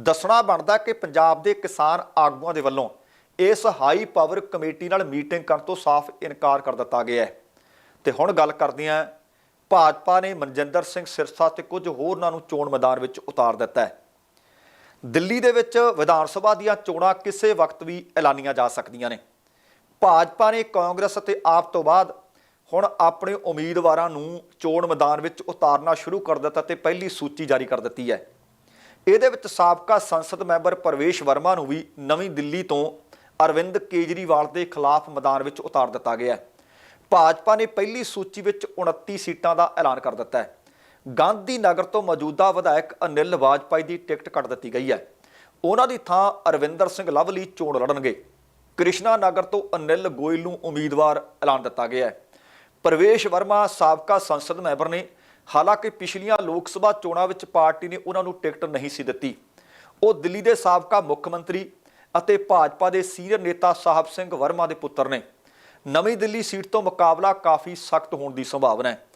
ਦੱਸਣਾ ਬਣਦਾ ਕਿ ਪੰਜਾਬ ਦੇ ਕਿਸਾਨ ਆਗੂਆਂ ਦੇ ਵੱਲੋਂ ਇਸ ਹਾਈ ਪਾਵਰ ਕਮੇਟੀ ਨਾਲ ਮੀਟਿੰਗ ਕਰਨ ਤੋਂ ਸਾਫ਼ ਇਨਕਾਰ ਕਰ ਦਿੱਤਾ ਗਿਆ ਹੈ। ਤੇ ਹੁਣ ਗੱਲ ਕਰਦੇ ਹਾਂ, ਭਾਜਪਾ ਨੇ ਮਨਜਿੰਦਰ ਸਿੰਘ ਸਿਰਸਾ ਤੇ ਕੁਝ ਹੋਰਨਾਂ ਨੂੰ ਚੋਣ ਮੈਦਾਨ ਵਿੱਚ ਉਤਾਰ ਦਿੱਤਾ ਹੈ। ਦਿੱਲੀ ਦੇ ਵਿੱਚ ਵਿਧਾਨ ਸਭਾ ਦੀਆਂ ਚੋਣਾਂ ਕਿਸੇ ਵਕਤ ਵੀ ਐਲਾਨੀਆਂ ਜਾ ਸਕਦੀਆਂ ਨੇ। ਭਾਜਪਾ ਨੇ ਕਾਂਗਰਸ ਅਤੇ ਆਪ ਤੋਂ ਬਾਅਦ ਹੁਣ ਆਪਣੇ ਉਮੀਦਵਾਰਾਂ ਨੂੰ ਚੋਣ ਮੈਦਾਨ ਵਿੱਚ ਉਤਾਰਨਾ ਸ਼ੁਰੂ ਕਰ ਦਿੱਤਾ ਤੇ ਪਹਿਲੀ ਸੂਚੀ ਜਾਰੀ ਕਰ ਦਿੱਤੀ ਹੈ। ਇਹਦੇ ਵਿੱਚ ਸਾਬਕਾ ਸੰਸਦ ਮੈਂਬਰ ਪਰਵੇਸ਼ ਵਰਮਾ ਨੂੰ ਵੀ ਨਵੀਂ ਦਿੱਲੀ ਤੋਂ ਅਰਵਿੰਦ ਕੇਜਰੀਵਾਲ ਦੇ ਖਿਲਾਫ ਮੈਦਾਨ ਵਿੱਚ ਉਤਾਰ ਦਿੱਤਾ ਗਿਆ ਹੈ। ਭਾਜਪਾ ਨੇ ਪਹਿਲੀ ਸੂਚੀ ਵਿੱਚ 29 ਸੀਟਾਂ ਦਾ ਐਲਾਨ ਕਰ ਦਿੱਤਾ ਹੈ। ਗਾਂਧੀ ਨਗਰ ਤੋਂ ਮੌਜੂਦਾ ਵਿਧਾਇਕ ਅਨਿਲ ਵਾਜਪਾਈ ਦੀ ਟਿਕਟ ਕੱਟ ਦਿੱਤੀ ਗਈ ਹੈ। ਉਹਨਾਂ ਦੀ ਥਾਂ ਅਰਵਿੰਦਰ ਸਿੰਘ ਲਵਲੀ ਚੋਣ ਲੜਨਗੇ। ਕ੍ਰਿਸ਼ਨਾ ਨਗਰ ਤੋਂ ਅਨਿਲ ਗੋਇਲ ਨੂੰ ਉਮੀਦਵਾਰ ਐਲਾਨ ਦਿੱਤਾ ਗਿਆ ਹੈ। ਪ੍ਰਵੇਸ਼ ਵਰਮਾ ਸਾਬਕਾ ਸੰਸਦ ਮੈਂਬਰ ਨੇ, ਹਾਲਾਂਕਿ ਪਿਛਲੀਆਂ ਲੋਕ ਸਭਾ ਚੋਣਾਂ ਵਿੱਚ ਪਾਰਟੀ ਨੇ ਉਹਨਾਂ ਨੂੰ ਟਿਕਟ ਨਹੀਂ ਸੀ ਦਿੱਤੀ। ਉਹ ਦਿੱਲੀ ਦੇ ਸਾਬਕਾ ਮੁੱਖ ਮੰਤਰੀ ਅਤੇ ਭਾਜਪਾ ਦੇ ਸੀਨੀਅਰ ਨੇਤਾ ਸਾਹਿਬ ਸਿੰਘ ਵਰਮਾ ਦੇ ਪੁੱਤਰ ਨੇ। ਨਵੀਂ ਦਿੱਲੀ ਸੀਟ ਤੋਂ ਮੁਕਾਬਲਾ ਕਾਫੀ ਸਖਤ ਹੋਣ ਦੀ ਸੰਭਾਵਨਾ ਹੈ।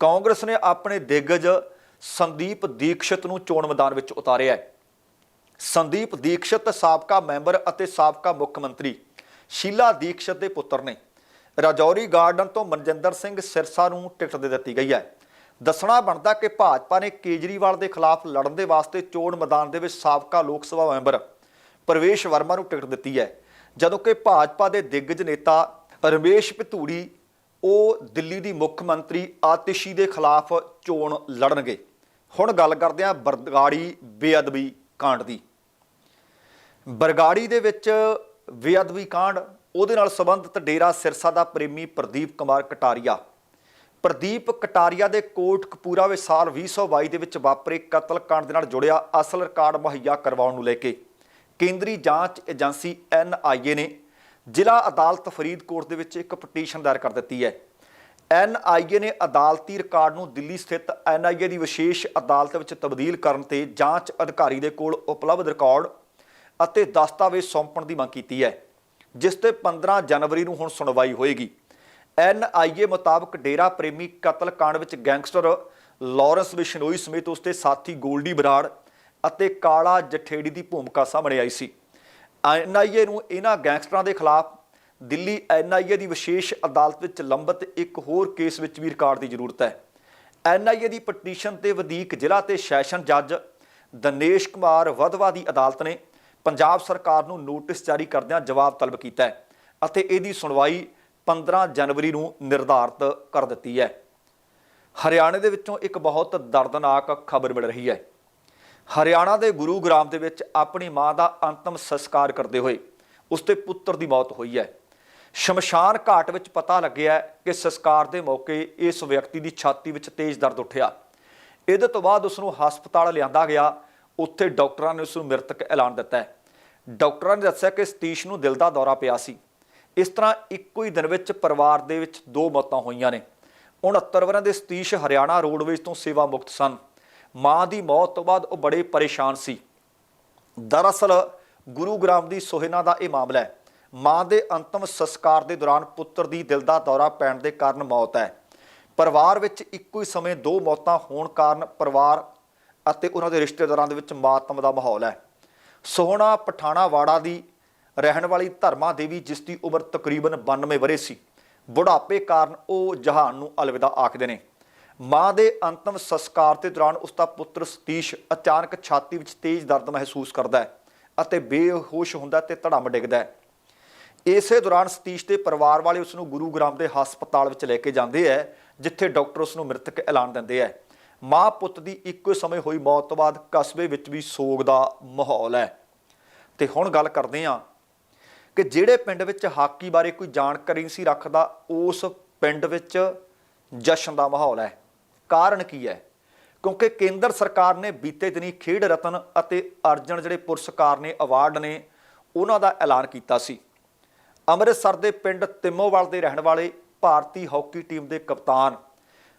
ਕਾਂਗਰਸ ਨੇ ਆਪਣੇ ਦਿੱਗਜ ਸੰਦੀਪ ਦੀਕਸ਼ਿਤ ਨੂੰ ਚੋਣ ਮੈਦਾਨ ਵਿੱਚ ਉਤਾਰਿਆ ਹੈ। ਸੰਦੀਪ ਦੀਕਸ਼ਿਤ ਸਾਬਕਾ ਮੈਂਬਰ ਅਤੇ ਸਾਬਕਾ ਮੁੱਖ ਮੰਤਰੀ ਸ਼ੀਲਾ ਦੀਕਸ਼ਿਤ ਦੇ ਪੁੱਤਰ ਨੇ। ਰਾਜੌਰੀ ਗਾਰਡਨ ਤੋਂ ਮਨਜਿੰਦਰ ਸਿੰਘ ਸਿਰਸਾ ਨੂੰ ਟਿਕਟ ਦੇ ਦਿੱਤੀ ਗਈ ਹੈ। ਦੱਸਣਾ ਬਣਦਾ ਕਿ ਭਾਜਪਾ ਨੇ ਕੇਜਰੀਵਾਲ ਦੇ ਖਿਲਾਫ ਲੜਨ ਦੇ ਵਾਸਤੇ ਚੋਣ ਮੈਦਾਨ ਦੇ ਵਿੱਚ ਸਾਬਕਾ ਲੋਕ ਸਭਾ ਮੈਂਬਰ ਪ੍ਰਵੇਸ਼ ਵਰਮਾ ਨੂੰ ਟਿਕਟ ਦਿੱਤੀ ਹੈ। ਜਦੋਂ ਕਿ ਭਾਜਪਾ ਦੇ ਦਿੱਗਜ ਨੇਤਾ ਰਮੇਸ਼ ਪਿਤੂੜੀ ਉਹ ਦਿੱਲੀ ਦੀ ਮੁੱਖ ਮੰਤਰੀ ਆਤਿਸ਼ੀ ਦੇ ਖਿਲਾਫ ਚੋਣ ਲੜਨਗੇ। ਹੁਣ ਗੱਲ ਕਰਦੇ ਹਾਂ ਬਰਗਾੜੀ ਬੇਅਦਬੀ ਕਾਂਡ ਦੀ। ਬਰਗਾੜੀ ਦੇ ਵਿੱਚ ਬੇਅਦਬੀ ਕਾਂਡ, ਉਹਦੇ ਨਾਲ ਸੰਬੰਧਿਤ ਡੇਰਾ ਸਿਰਸਾ ਦਾ ਪ੍ਰੇਮੀ ਪ੍ਰਦੀਪ ਕੁਮਾਰ ਕਟਾਰੀਆ। ਪ੍ਰਦੀਪ ਕਟਾਰੀਆ ਦੇ ਕੋਟ ਕਪੂਰਾ ਵਿੱਚ ਸਾਲ 2022 ਦੇ ਵਿੱਚ ਵਾਪਰੇ ਕਤਲ ਕਾਂਡ ਦੇ ਨਾਲ ਜੁੜਿਆ ਅਸਲ ਰਿਕਾਰਡ ਮੁਹੱਈਆ ਕਰਵਾਉਣ ਨੂੰ ਲੈ ਕੇ। ਕੇਂਦਰੀ ਜਾਂਚ ਏਜੰਸੀ ਐਨਆਈਏ ਨੇ ਜ਼ਿਲ੍ਹਾ ਅਦਾਲਤ ਫਰੀਦਕੋਟ ਦੇ ਵਿੱਚ ਇੱਕ ਪਟੀਸ਼ਨ ਦਾਇਰ ਕਰ ਦਿੱਤੀ ਹੈ। ਐਨਆਈਏ ਨੇ ਅਦਾਲਤੀ ਰਿਕਾਰਡ ਨੂੰ ਦਿੱਲੀ ਸਥਿਤ ਐਨਆਈਏ ਦੀ ਵਿਸ਼ੇਸ਼ ਅਦਾਲਤ ਵਿੱਚ ਤਬਦੀਲ ਕਰਨ ਤੇ ਜਾਂਚ ਅਧਿਕਾਰੀ ਦੇ ਕੋਲ ਉਪਲਬਧ ਰਿਕਾਰਡ ਅਤੇ ਦਸਤਾਵੇਜ਼ ਸੌਂਪਣ ਦੀ ਮੰਗ ਕੀਤੀ ਹੈ, ਜਿਸ ਤੇ 15 ਜਨਵਰੀ ਨੂੰ ਹੁਣ ਸੁਣਵਾਈ ਹੋਏਗੀ। ਐਨਆਈਏ ਮੁਤਾਬਕ ਡੇਰਾ ਪ੍ਰੇਮੀ ਕਤਲकांड ਵਿੱਚ ਗੈਂਗਸਟਰ ਲਾਰੈਂਸ ਬਿਸ਼ਨੋਈ ਸਮੇਤ ਉਸਦੇ ਸਾਥੀ ਗੋਲਡੀ ਬਰਾੜ ਅਤੇ ਕਾਲਾ ਜਠੇੜੀ ਦੀ ਭੂਮਿਕਾ ਸਾਹਮਣੇ ਆਈ ਸੀ। ਐਨਆਈਏ ਨੂੰ ਇਹਨਾਂ ਗੈਂਗਸਟਰਾਂ ਦੇ ਖਿਲਾਫ ਦਿੱਲੀ ਐਨਆਈਏ ਦੀ ਵਿਸ਼ੇਸ਼ ਅਦਾਲਤ ਵਿੱਚ ਲੰਬਿਤ ਇੱਕ ਹੋਰ ਕੇਸ ਵਿੱਚ ਵੀ ਰਿਕਾਰਡ ਦੀ ਜ਼ਰੂਰਤ ਹੈ। ਐਨਆਈਏ ਦੀ ਪਟੀਸ਼ਨ ਤੇ ਵਧੀਕ ਜ਼ਿਲ੍ਹਾ ਤੇ ਸੈਸ਼ਨ ਜੱਜ ਦਨੇਸ਼ ਕੁਮਾਰ ਵਧਵਾ ਦੀ ਅਦਾਲਤ ਨੇ ਪੰਜਾਬ ਸਰਕਾਰ ਨੂੰ ਨੋਟਿਸ ਜਾਰੀ ਕਰਦਿਆਂ ਜਵਾਬ ਤਲਬ ਕੀਤਾ ਹੈ ਅਤੇ ਇਹਦੀ ਸੁਣਵਾਈ 15 ਜਨਵਰੀ ਨੂੰ ਨਿਰਧਾਰਤ ਕਰ ਦਿੱਤੀ ਹੈ। ਹਰਿਆਣੇ ਦੇ ਵਿੱਚੋਂ ਇੱਕ ਬਹੁਤ ਦਰਦਨਾਕ ਖਬਰ ਮਿਲ ਰਹੀ ਹੈ। ਹਰਿਆਣਾ ਦੇ ਗੁਰੂਗ੍ਰਾਮ ਦੇ ਵਿੱਚ ਆਪਣੀ ਮਾਂ ਦਾ ਅੰਤਮ ਸੰਸਕਾਰ ਕਰਦੇ ਹੋਏ ਉਸਦੇ ਪੁੱਤਰ ਦੀ ਮੌਤ ਹੋਈ ਹੈ। ਸ਼ਮਸ਼ਾਨ ਘਾਟ ਵਿੱਚ ਪਤਾ ਲੱਗਿਆ ਕਿ ਸੰਸਕਾਰ ਦੇ ਮੌਕੇ ਇਸ ਵਿਅਕਤੀ ਦੀ ਛਾਤੀ ਵਿੱਚ ਤੇਜ਼ ਦਰਦ ਉੱਠਿਆ। ਇਹਦੇ ਤੋਂ ਬਾਅਦ ਉਸ ਨੂੰ ਹਸਪਤਾਲ ਲਿਆਂਦਾ ਗਿਆ। ਉੱਥੇ ਡਾਕਟਰਾਂ ਨੇ ਉਸ ਨੂੰ ਮ੍ਰਿਤਕ ਐਲਾਨ ਦਿੱਤਾ ਹੈ। ਡਾਕਟਰਾਂ ਨੇ ਦੱਸਿਆ ਕਿ ਸਤੀਸ਼ ਨੂੰ ਦਿਲ ਦਾ ਦੌਰਾ ਪਿਆ ਸੀ। ਇਸ ਤਰ੍ਹਾਂ ਇੱਕੋ ਹੀ ਦਿਨ ਵਿੱਚ ਪਰਿਵਾਰ ਦੇ ਵਿੱਚ ਦੋ ਮੌਤਾਂ ਹੋਈਆਂ ਨੇ। 69 ਵਰ੍ਹਿਆਂ ਦੇ ਸਤੀਸ਼ ਹਰਿਆਣਾ ਰੋਡਵੇਜ਼ ਤੋਂ ਸੇਵਾ ਮੁਕਤ ਸਨ। ਮਾਂ ਦੀ ਮੌਤ ਤੋਂ ਬਾਅਦ ਉਹ ਬੜੇ ਪਰੇਸ਼ਾਨ ਸੀ। ਦਰਅਸਲ ਗੁਰੂਗ੍ਰਾਮ ਦੀ ਸੋਹਿਨਾ ਦਾ ਇਹ ਮਾਮਲਾ ਹੈ। ਮਾਂ ਦੇ ਅੰਤਮ ਸੰਸਕਾਰ ਦੇ ਦੌਰਾਨ ਪੁੱਤਰ ਦੀ ਦਿਲ ਦਾ ਦੌਰਾ ਪੈਣ ਦੇ ਕਾਰਨ ਮੌਤ ਹੈ। ਪਰਿਵਾਰ ਵਿੱਚ ਇੱਕੋ ਹੀ ਸਮੇਂ ਦੋ ਮੌਤਾਂ ਹੋਣ ਕਾਰਨ ਪਰਿਵਾਰ ਅਤੇ ਉਹਨਾਂ ਦੇ ਰਿਸ਼ਤੇਦਾਰਾਂ ਦੇ ਵਿੱਚ ਮਾਤਮ ਦਾ ਮਾਹੌਲ ਹੈ। ਸੋਹਣਾ ਪਠਾਣਾਵਾੜਾ ਦੀ ਰਹਿਣ ਵਾਲੀ ਧਰਮਾ ਦੇਵੀ, ਜਿਸ ਦੀ ਉਮਰ ਤਕਰੀਬਨ 92 ਵਰੇ ਸੀ। ਬੁਢਾਪੇ ਕਾਰਨ ਉਹ ਜਹਾਨ ਨੂੰ ਅਲਵਿਦਾ ਆਖਦੇ ਨੇ। ਮਾਂ ਦੇ ਅੰਤਮ ਸੰਸਕਾਰ ਦੇ ਦੌਰਾਨ ਉਸ ਦਾ ਪੁੱਤਰ ਸਤੀਸ਼ ਅਚਾਨਕ ਛਾਤੀ ਵਿੱਚ ਤੇਜ਼ ਦਰਦ ਮਹਿਸੂਸ ਕਰਦਾ ਹੈ ਅਤੇ ਬੇਹੋਸ਼ ਹੁੰਦਾ ਤੇ ਧੜਮ ਡਿੱਗਦਾ ਹੈ। ਇਸੇ ਦੌਰਾਨ ਸਤੀਸ਼ ਦੇ ਪਰਿਵਾਰ ਵਾਲੇ ਉਸ ਨੂੰ ਗੁਰੂਗ੍ਰਾਮ ਦੇ ਹਸਪਤਾਲ ਵਿੱਚ ਲੈ ਕੇ ਜਾਂਦੇ ਹੈ, ਜਿੱਥੇ ਡਾਕਟਰ ਉਸ ਨੂੰ ਮ੍ਰਿਤਕ ਐਲਾਨ ਦਿੰਦੇ ਹੈ। ਮਾਂ ਪੁੱਤ ਦੀ ਇੱਕੋ ਹੀ ਸਮੇਂ ਹੋਈ ਮੌਤ ਤੋਂ ਬਾਅਦ ਕਸਬੇ ਵਿੱਚ ਵੀ ਸੋਗ ਦਾ ਮਾਹੌਲ ਹੈ। ਤੇ ਹੁਣ ਗੱਲ ਕਰਦੇ ਹਾਂ ਕਿ ਜਿਹੜੇ ਪਿੰਡ ਵਿੱਚ ਹਾਕੀ ਬਾਰੇ ਕੋਈ ਜਾਣਕਾਰੀ ਨਹੀਂ ਸੀ ਰੱਖਦਾ, ਉਸ ਪਿੰਡ ਵਿੱਚ ਜਸ਼ਨ ਦਾ ਮਾਹੌਲ ਹੈ। ਕਾਰਨ ਕੀ ਹੈ? ਕਿਉਂਕਿ ਕੇਂਦਰ ਸਰਕਾਰ ਨੇ ਬੀਤੇ ਦਿਨੀ ਖੇਡ ਰਤਨ ਅਤੇ ਅਰਜਨ ਜਿਹੜੇ ਪੁਰਸਕਾਰ ਨੇ, ਅਵਾਰਡ ਨੇ, ਉਹਨਾਂ ਦਾ ਐਲਾਨ ਕੀਤਾ ਸੀ। ਅੰਮ੍ਰਿਤਸਰ ਦੇ ਪਿੰਡ ਤਿੰਮੋਵਾਲ ਦੇ ਰਹਿਣ ਵਾਲੇ ਭਾਰਤੀ ਹਾਕੀ ਟੀਮ ਦੇ ਕਪਤਾਨ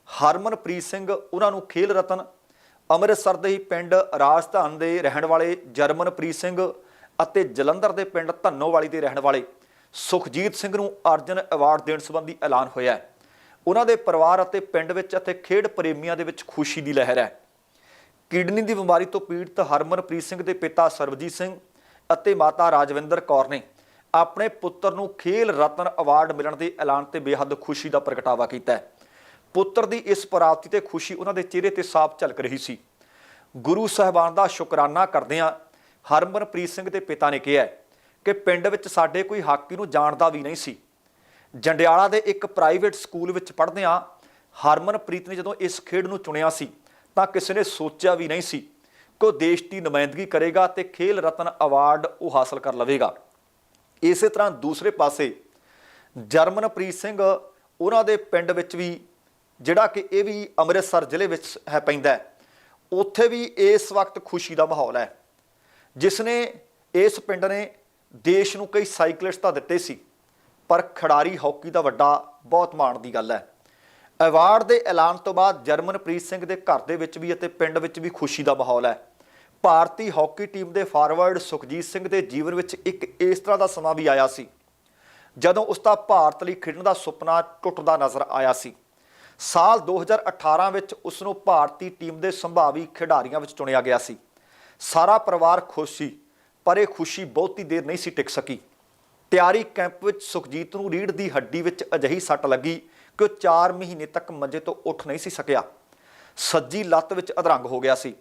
ਹਰਮਨਪ੍ਰੀਤ ਸਿੰਘ, ਉਹਨਾਂ ਨੂੰ ਖੇਲ ਰਤਨ। ਅੰਮ੍ਰਿਤਸਰ ਦੇ ਹੀ ਪਿੰਡ ਰਾਜਧਾਨ ਦੇ ਰਹਿਣ ਵਾਲੇ ਜਰਮਨਪ੍ਰੀਤ ਸਿੰਘ ਅਤੇ ਜਲੰਧਰ ਦੇ ਪਿੰਡ ਧੰਨੋਵਾਲੀ ਦੇ ਰਹਿਣ ਵਾਲੇ ਸੁਖਜੀਤ ਸਿੰਘ ਨੂੰ ਅਰਜਨ ਅਵਾਰਡ ਦੇਣ ਸੰਬੰਧੀ ਐਲਾਨ ਹੋਇਆ ਹੈ। ਉਹਨਾਂ ਦੇ ਪਰਿਵਾਰ ਅਤੇ ਪਿੰਡ ਵਿੱਚ ਅਤੇ ਖੇਡ ਪ੍ਰੇਮੀਆਂ ਦੇ ਵਿੱਚ ਖੁਸ਼ੀ ਦੀ ਲਹਿਰ ਹੈ। ਕਿਡਨੀ ਦੀ ਬਿਮਾਰੀ ਤੋਂ ਪੀੜਤ ਹਰਮਨਪ੍ਰੀਤ ਸਿੰਘ ਦੇ ਪਿਤਾ ਸਰਬਜੀਤ ਸਿੰਘ ਅਤੇ ਮਾਤਾ ਰਾਜਵਿੰਦਰ ਕੌਰ ਨੇ ਆਪਣੇ ਪੁੱਤਰ ਨੂੰ ਖੇਲ ਰਤਨ ਅਵਾਰਡ ਮਿਲਣ ਦੇ ਐਲਾਨ ਤੇ ਬੇਹੱਦ ਖੁਸ਼ੀ ਦਾ ਪ੍ਰਗਟਾਵਾ ਕੀਤਾ ਹੈ। ਪੁੱਤਰ ਦੀ ਇਸ ਪ੍ਰਾਪਤੀ ਤੇ ਖੁਸ਼ੀ ਉਹਨਾਂ ਦੇ ਚਿਹਰੇ ਤੇ ਸਾਫ਼ ਝਲਕ ਰਹੀ ਸੀ। ਗੁਰੂ ਸਾਹਿਬਾਨ ਦਾ ਸ਼ੁਕਰਾਨਾ ਕਰਦਿਆਂ ਹਰਮਨਪ੍ਰੀਤ ਸਿੰਘ ਦੇ ਪਿਤਾ ਨੇ ਕਿਹਾ ਕਿ ਪਿੰਡ ਵਿੱਚ ਸਾਡੇ ਕੋਈ ਹਾਕੀ ਨੂੰ ਜਾਣਦਾ ਵੀ ਨਹੀਂ ਸੀ। ਜੰਡਿਆਲਾ ਦੇ ਇੱਕ ਪ੍ਰਾਈਵੇਟ ਸਕੂਲ ਵਿੱਚ ਪੜ੍ਹਦਿਆਂ ਹਰਮਨਪ੍ਰੀਤ ਨੇ ਜਦੋਂ ਇਸ ਖੇਡ ਨੂੰ ਚੁਣਿਆ ਸੀ, ਤਾਂ ਕਿਸੇ ਨੇ ਸੋਚਿਆ ਵੀ ਨਹੀਂ ਸੀ ਕਿ ਉਹ ਦੇਸ਼ ਦੀ ਨੁਮਾਇੰਦਗੀ ਕਰੇਗਾ ਤੇ ਖੇਲ ਰਤਨ ਅਵਾਰਡ ਉਹ ਹਾਸਲ ਕਰ ਲਵੇਗਾ। ਇਸੇ ਤਰ੍ਹਾਂ ਦੂਸਰੇ ਪਾਸੇ, ਜਰਮਨਪ੍ਰੀਤ ਸਿੰਘ ਉਹਨਾਂ ਦੇ ਪਿੰਡ ਵਿੱਚ ਵੀ, ਜਿਹੜਾ ਕਿ ਇਹ ਵੀ ਅੰਮ੍ਰਿਤਸਰ ਜ਼ਿਲ੍ਹੇ ਵਿੱਚ ਹੈ ਪੈਂਦਾ ਉੱਥੇ ਵੀ ਇਸ ਵਕਤ ਖੁਸ਼ੀ ਦਾ ਮਾਹੌਲ ਹੈ, ਜਿਸ ਨੇ ਇਸ ਪਿੰਡ ਨੇ ਦੇਸ਼ ਨੂੰ ਕਈ ਸਾਈਕਲਿਸਟ ਤਾਂ ਦਿੱਤੇ ਸੀ। ਪਰ ਖਿਡਾਰੀ ਹਾਕੀ ਦਾ ਵੱਡਾ ਬਹੁਤ ਮਾਣ ਦੀ ਗੱਲ ਹੈ। ਅਵਾਰਡ ਦੇ ਐਲਾਨ ਤੋਂ ਬਾਅਦ ਜਰਮਨਪ੍ਰੀਤ ਸਿੰਘ ਦੇ ਘਰ ਦੇ ਵਿੱਚ ਵੀ ਅਤੇ ਪਿੰਡ ਵਿੱਚ ਵੀ ਖੁਸ਼ੀ ਦਾ ਮਾਹੌਲ ਹੈ। ਭਾਰਤੀ ਹਾਕੀ ਟੀਮ ਦੇ ਫਾਰਵਰਡ ਸੁਖਜੀਤ ਸਿੰਘ ਦੇ ਜੀਵਨ ਵਿੱਚ ਇੱਕ ਇਸ ਤਰ੍ਹਾਂ ਦਾ ਸਮਾਂ ਵੀ ਆਇਆ ਸੀ, ਜਦੋਂ ਉਸ ਦਾ ਭਾਰਤ ਲਈ ਖੇਡਣ ਦਾ ਸੁਪਨਾ ਟੁੱਟਦਾ ਨਜ਼ਰ ਆਇਆ ਸੀ। ਸਾਲ 2018 ਵਿੱਚ ਉਸ ਨੂੰ ਭਾਰਤੀ ਟੀਮ ਦੇ ਸੰਭਾਵੀ ਖਿਡਾਰੀਆਂ ਵਿੱਚ ਚੁਣਿਆ ਗਿਆ ਸੀ। ਸਾਰਾ ਪਰਿਵਾਰ ਖੁਸ਼ ਸੀ, ਪਰ ਇਹ ਖੁਸ਼ੀ ਬਹੁਤੀ ਦੇਰ ਨਹੀਂ ਸੀ ਟਿਕ ਸਕੀ। ਤਿਆਰੀ ਕੈਂਪ ਵਿੱਚ ਸੁਖਜੀਤ ਨੂੰ ਰੀੜ ਦੀ ਹੱਡੀ ਵਿੱਚ ਅਜਿਹੀ ਸੱਟ ਲੱਗੀ ਕਿ ਉਹ 4 ਮਹੀਨੇ ਤੱਕ ਮੰਜੇ ਤੋਂ ਉੱਠ ਨਹੀਂ ਸੀ ਸਕਿਆ। ਸੱਜੀ ਲੱਤ ਵਿੱਚ ਅਧਰੰਗ ਹੋ ਗਿਆ ਸੀ।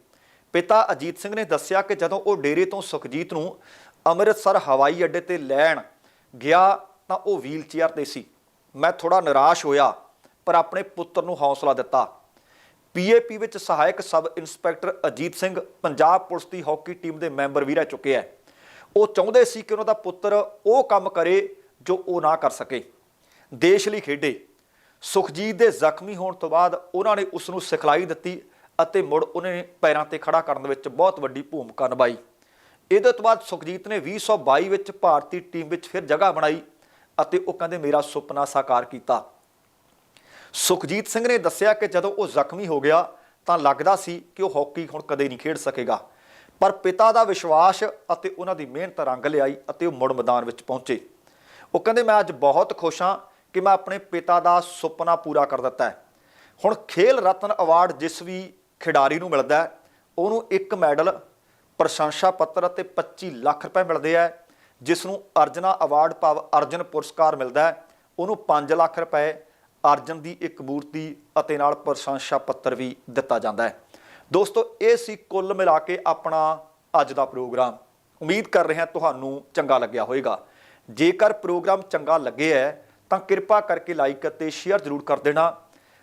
ਪਿਤਾ ਅਜੀਤ ਸਿੰਘ ਨੇ ਦੱਸਿਆ ਕਿ ਜਦੋਂ ਉਹ ਡੇਰੇ ਤੋਂ ਸੁਖਜੀਤ ਨੂੰ ਅੰਮ੍ਰਿਤਸਰ ਹਵਾਈ ਅੱਡੇ ਤੇ ਲੈਣ ਗਿਆ ਤਾਂ ਉਹ ਵੀਲਚੇਅਰ ਤੇ ਸੀ। ਮੈਂ ਥੋੜਾ ਨਿਰਾਸ਼ ਹੋਇਆ, ਪਰ ਆਪਣੇ ਪੁੱਤਰ ਨੂੰ ਹੌਸਲਾ ਦਿੱਤਾ। ਪੀਏਪੀ ਵਿੱਚ ਸਹਾਇਕ sub inspector Ajit Singh, Punjab police ਦੀ ਹਾਕੀ ਟੀਮ ਦੇ ਮੈਂਬਰ ਵੀ ਰਹਿ ਚੁੱਕੇ ਹੈ ਉਹ ਚਾਹੁੰਦੇ ਸੀ ਕਿ ਉਹਨਾਂ ਦਾ ਪੁੱਤਰ ਉਹ ਕੰਮ ਕਰੇ ਜੋ ਉਹ ਨਾ ਕਰ ਸਕੇ। ਦੇਸ਼ ਲਈ ਖੇਡੇ। ਸੁਖਜੀਤ ਦੇ ਜ਼ਖਮੀ ਹੋਣ ਤੋਂ ਬਾਅਦ ਉਹਨਾਂ ਨੇ ਉਸ ਨੂੰ ਸਿਖਲਾਈ ਦਿੱਤੀ ਅਤੇ ਮੁੜ ਉਹਨੇ ਪੈਰਾਂ ਤੇ ਖੜਾ ਕਰਨ ਵਿੱਚ ਬਹੁਤ ਵੱਡੀ ਭੂਮਿਕਾ ਨਿਭਾਈ। ਇਹਦੇ ਤੋਂ ਬਾਅਦ ਸੁਖਜੀਤ ਨੇ 2022 ਵਿੱਚ ਭਾਰਤੀ ਟੀਮ ਵਿੱਚ ਫਿਰ ਜਗ੍ਹਾ ਬਣਾਈ ਅਤੇ ਉਹ ਕਹਿੰਦੇ ਮੇਰਾ ਸੁਪਨਾ ਸਾਕਾਰ ਕੀਤਾ। ਸੁਖਜੀਤ ਸਿੰਘ ਨੇ ਦੱਸਿਆ ਕਿ ਜਦੋਂ ਉਹ ਜ਼ਖਮੀ ਹੋ ਗਿਆ ਤਾਂ ਲੱਗਦਾ ਸੀ ਕਿ ਉਹ ਹਾਕੀ ਹੁਣ ਕਦੇ ਨਹੀਂ ਖੇਡ ਸਕੇਗਾ। ਪਰ ਪਿਤਾ ਦਾ ਵਿਸ਼ਵਾਸ ਅਤੇ ਉਹਨਾਂ ਦੀ ਮਿਹਨਤ ਰੰਗ ਲਿਆਈ ਅਤੇ ਉਹ ਮੁੜ ਮੈਦਾਨ ਵਿੱਚ ਪਹੁੰਚੇ। ਉਹ ਕਹਿੰਦੇ, ਮੈਂ ਅੱਜ ਬਹੁਤ ਖੁਸ਼ ਹਾਂ ਕਿ ਮੈਂ ਆਪਣੇ ਪਿਤਾ ਦਾ ਸੁਪਨਾ ਪੂਰਾ ਕਰ ਦਿੱਤਾ ਹੈ। ਹੁਣ ਖੇਲ ਰਤਨ ਅਵਾਰਡ ਜਿਸ ਵੀ ਖਿਡਾਰੀ ਨੂੰ ਮਿਲਦਾ ਹੈ, ਉਹਨੂੰ ਇੱਕ ਮੈਡਲ, ਪ੍ਰਸ਼ੰਸਾ ਪੱਤਰ ਅਤੇ 25 ਲੱਖ ਰੁਪਏ ਮਿਲਦੇ ਆ। ਜਿਸ ਨੂੰ ਅਰਜਨਾ ਅਵਾਰਡ ਭਾਵ ਅਰਜਨ ਪੁਰਸਕਾਰ ਮਿਲਦਾ ਹੈ, ਉਹਨੂੰ 5 ਲੱਖ ਰੁਪਏ ਅਰਜਨ ਦੀ ਇੱਕ ਮੂਰਤੀ ਅਤੇ ਨਾਲ ਪ੍ਰਸ਼ੰਸਾ ਪੱਤਰ ਵੀ ਦਿੱਤਾ ਜਾਂਦਾ ਹੈ। ਦੋਸਤੋ, ਇਹ ਸੀ ਕੁੱਲ ਮਿਲਾ ਕੇ ਆਪਣਾ ਅੱਜ ਦਾ ਪ੍ਰੋਗਰਾਮ। ਉਮੀਦ ਕਰ ਰਿਹਾ ਤੁਹਾਨੂੰ ਚੰਗਾ ਲੱਗਿਆ ਹੋਵੇਗਾ। ਜੇਕਰ ਪ੍ਰੋਗਰਾਮ ਚੰਗਾ ਲੱਗਿਆ ਹੈ ਤਾਂ ਕਿਰਪਾ ਕਰਕੇ ਲਾਈਕ ਅਤੇ ਸ਼ੇਅਰ ਜ਼ਰੂਰ ਕਰ ਦੇਣਾ।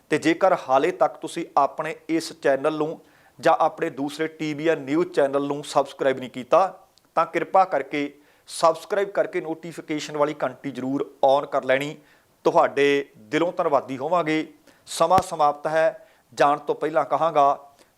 ਤੇ ਜੇਕਰ ਹਾਲੇ ਤੱਕ ਤੁਸੀਂ ਆਪਣੇ ਇਸ ਚੈਨਲ ਨੂੰ ਜਾਂ ਆਪਣੇ ਦੂਸਰੇ ਟੀਵੀ ਜਾਂ ਨਿਊਜ਼ ਚੈਨਲ ਨੂੰ ਸਬਸਕ੍ਰਾਈਬ ਨਹੀਂ ਕੀਤਾ, ਤਾਂ ਕਿਰਪਾ ਕਰਕੇ ਸਬਸਕ੍ਰਾਈਬ ਕਰਕੇ ਨੋਟੀਫਿਕੇਸ਼ਨ ਵਾਲੀ ਘੰਟੀ ਜ਼ਰੂਰ ਔਨ ਕਰ ਲੈਣੀ। ਤੁਹਾਡੇ ਦਿਲੋਂ ਧੰਨਵਾਦੀ ਹੋਵਾਂਗੇ। ਸਮਾਂ ਸਮਾਪਤ ਹੈ। ਜਾਣ ਤੋਂ ਪਹਿਲਾਂ ਕਹਾਂਗਾ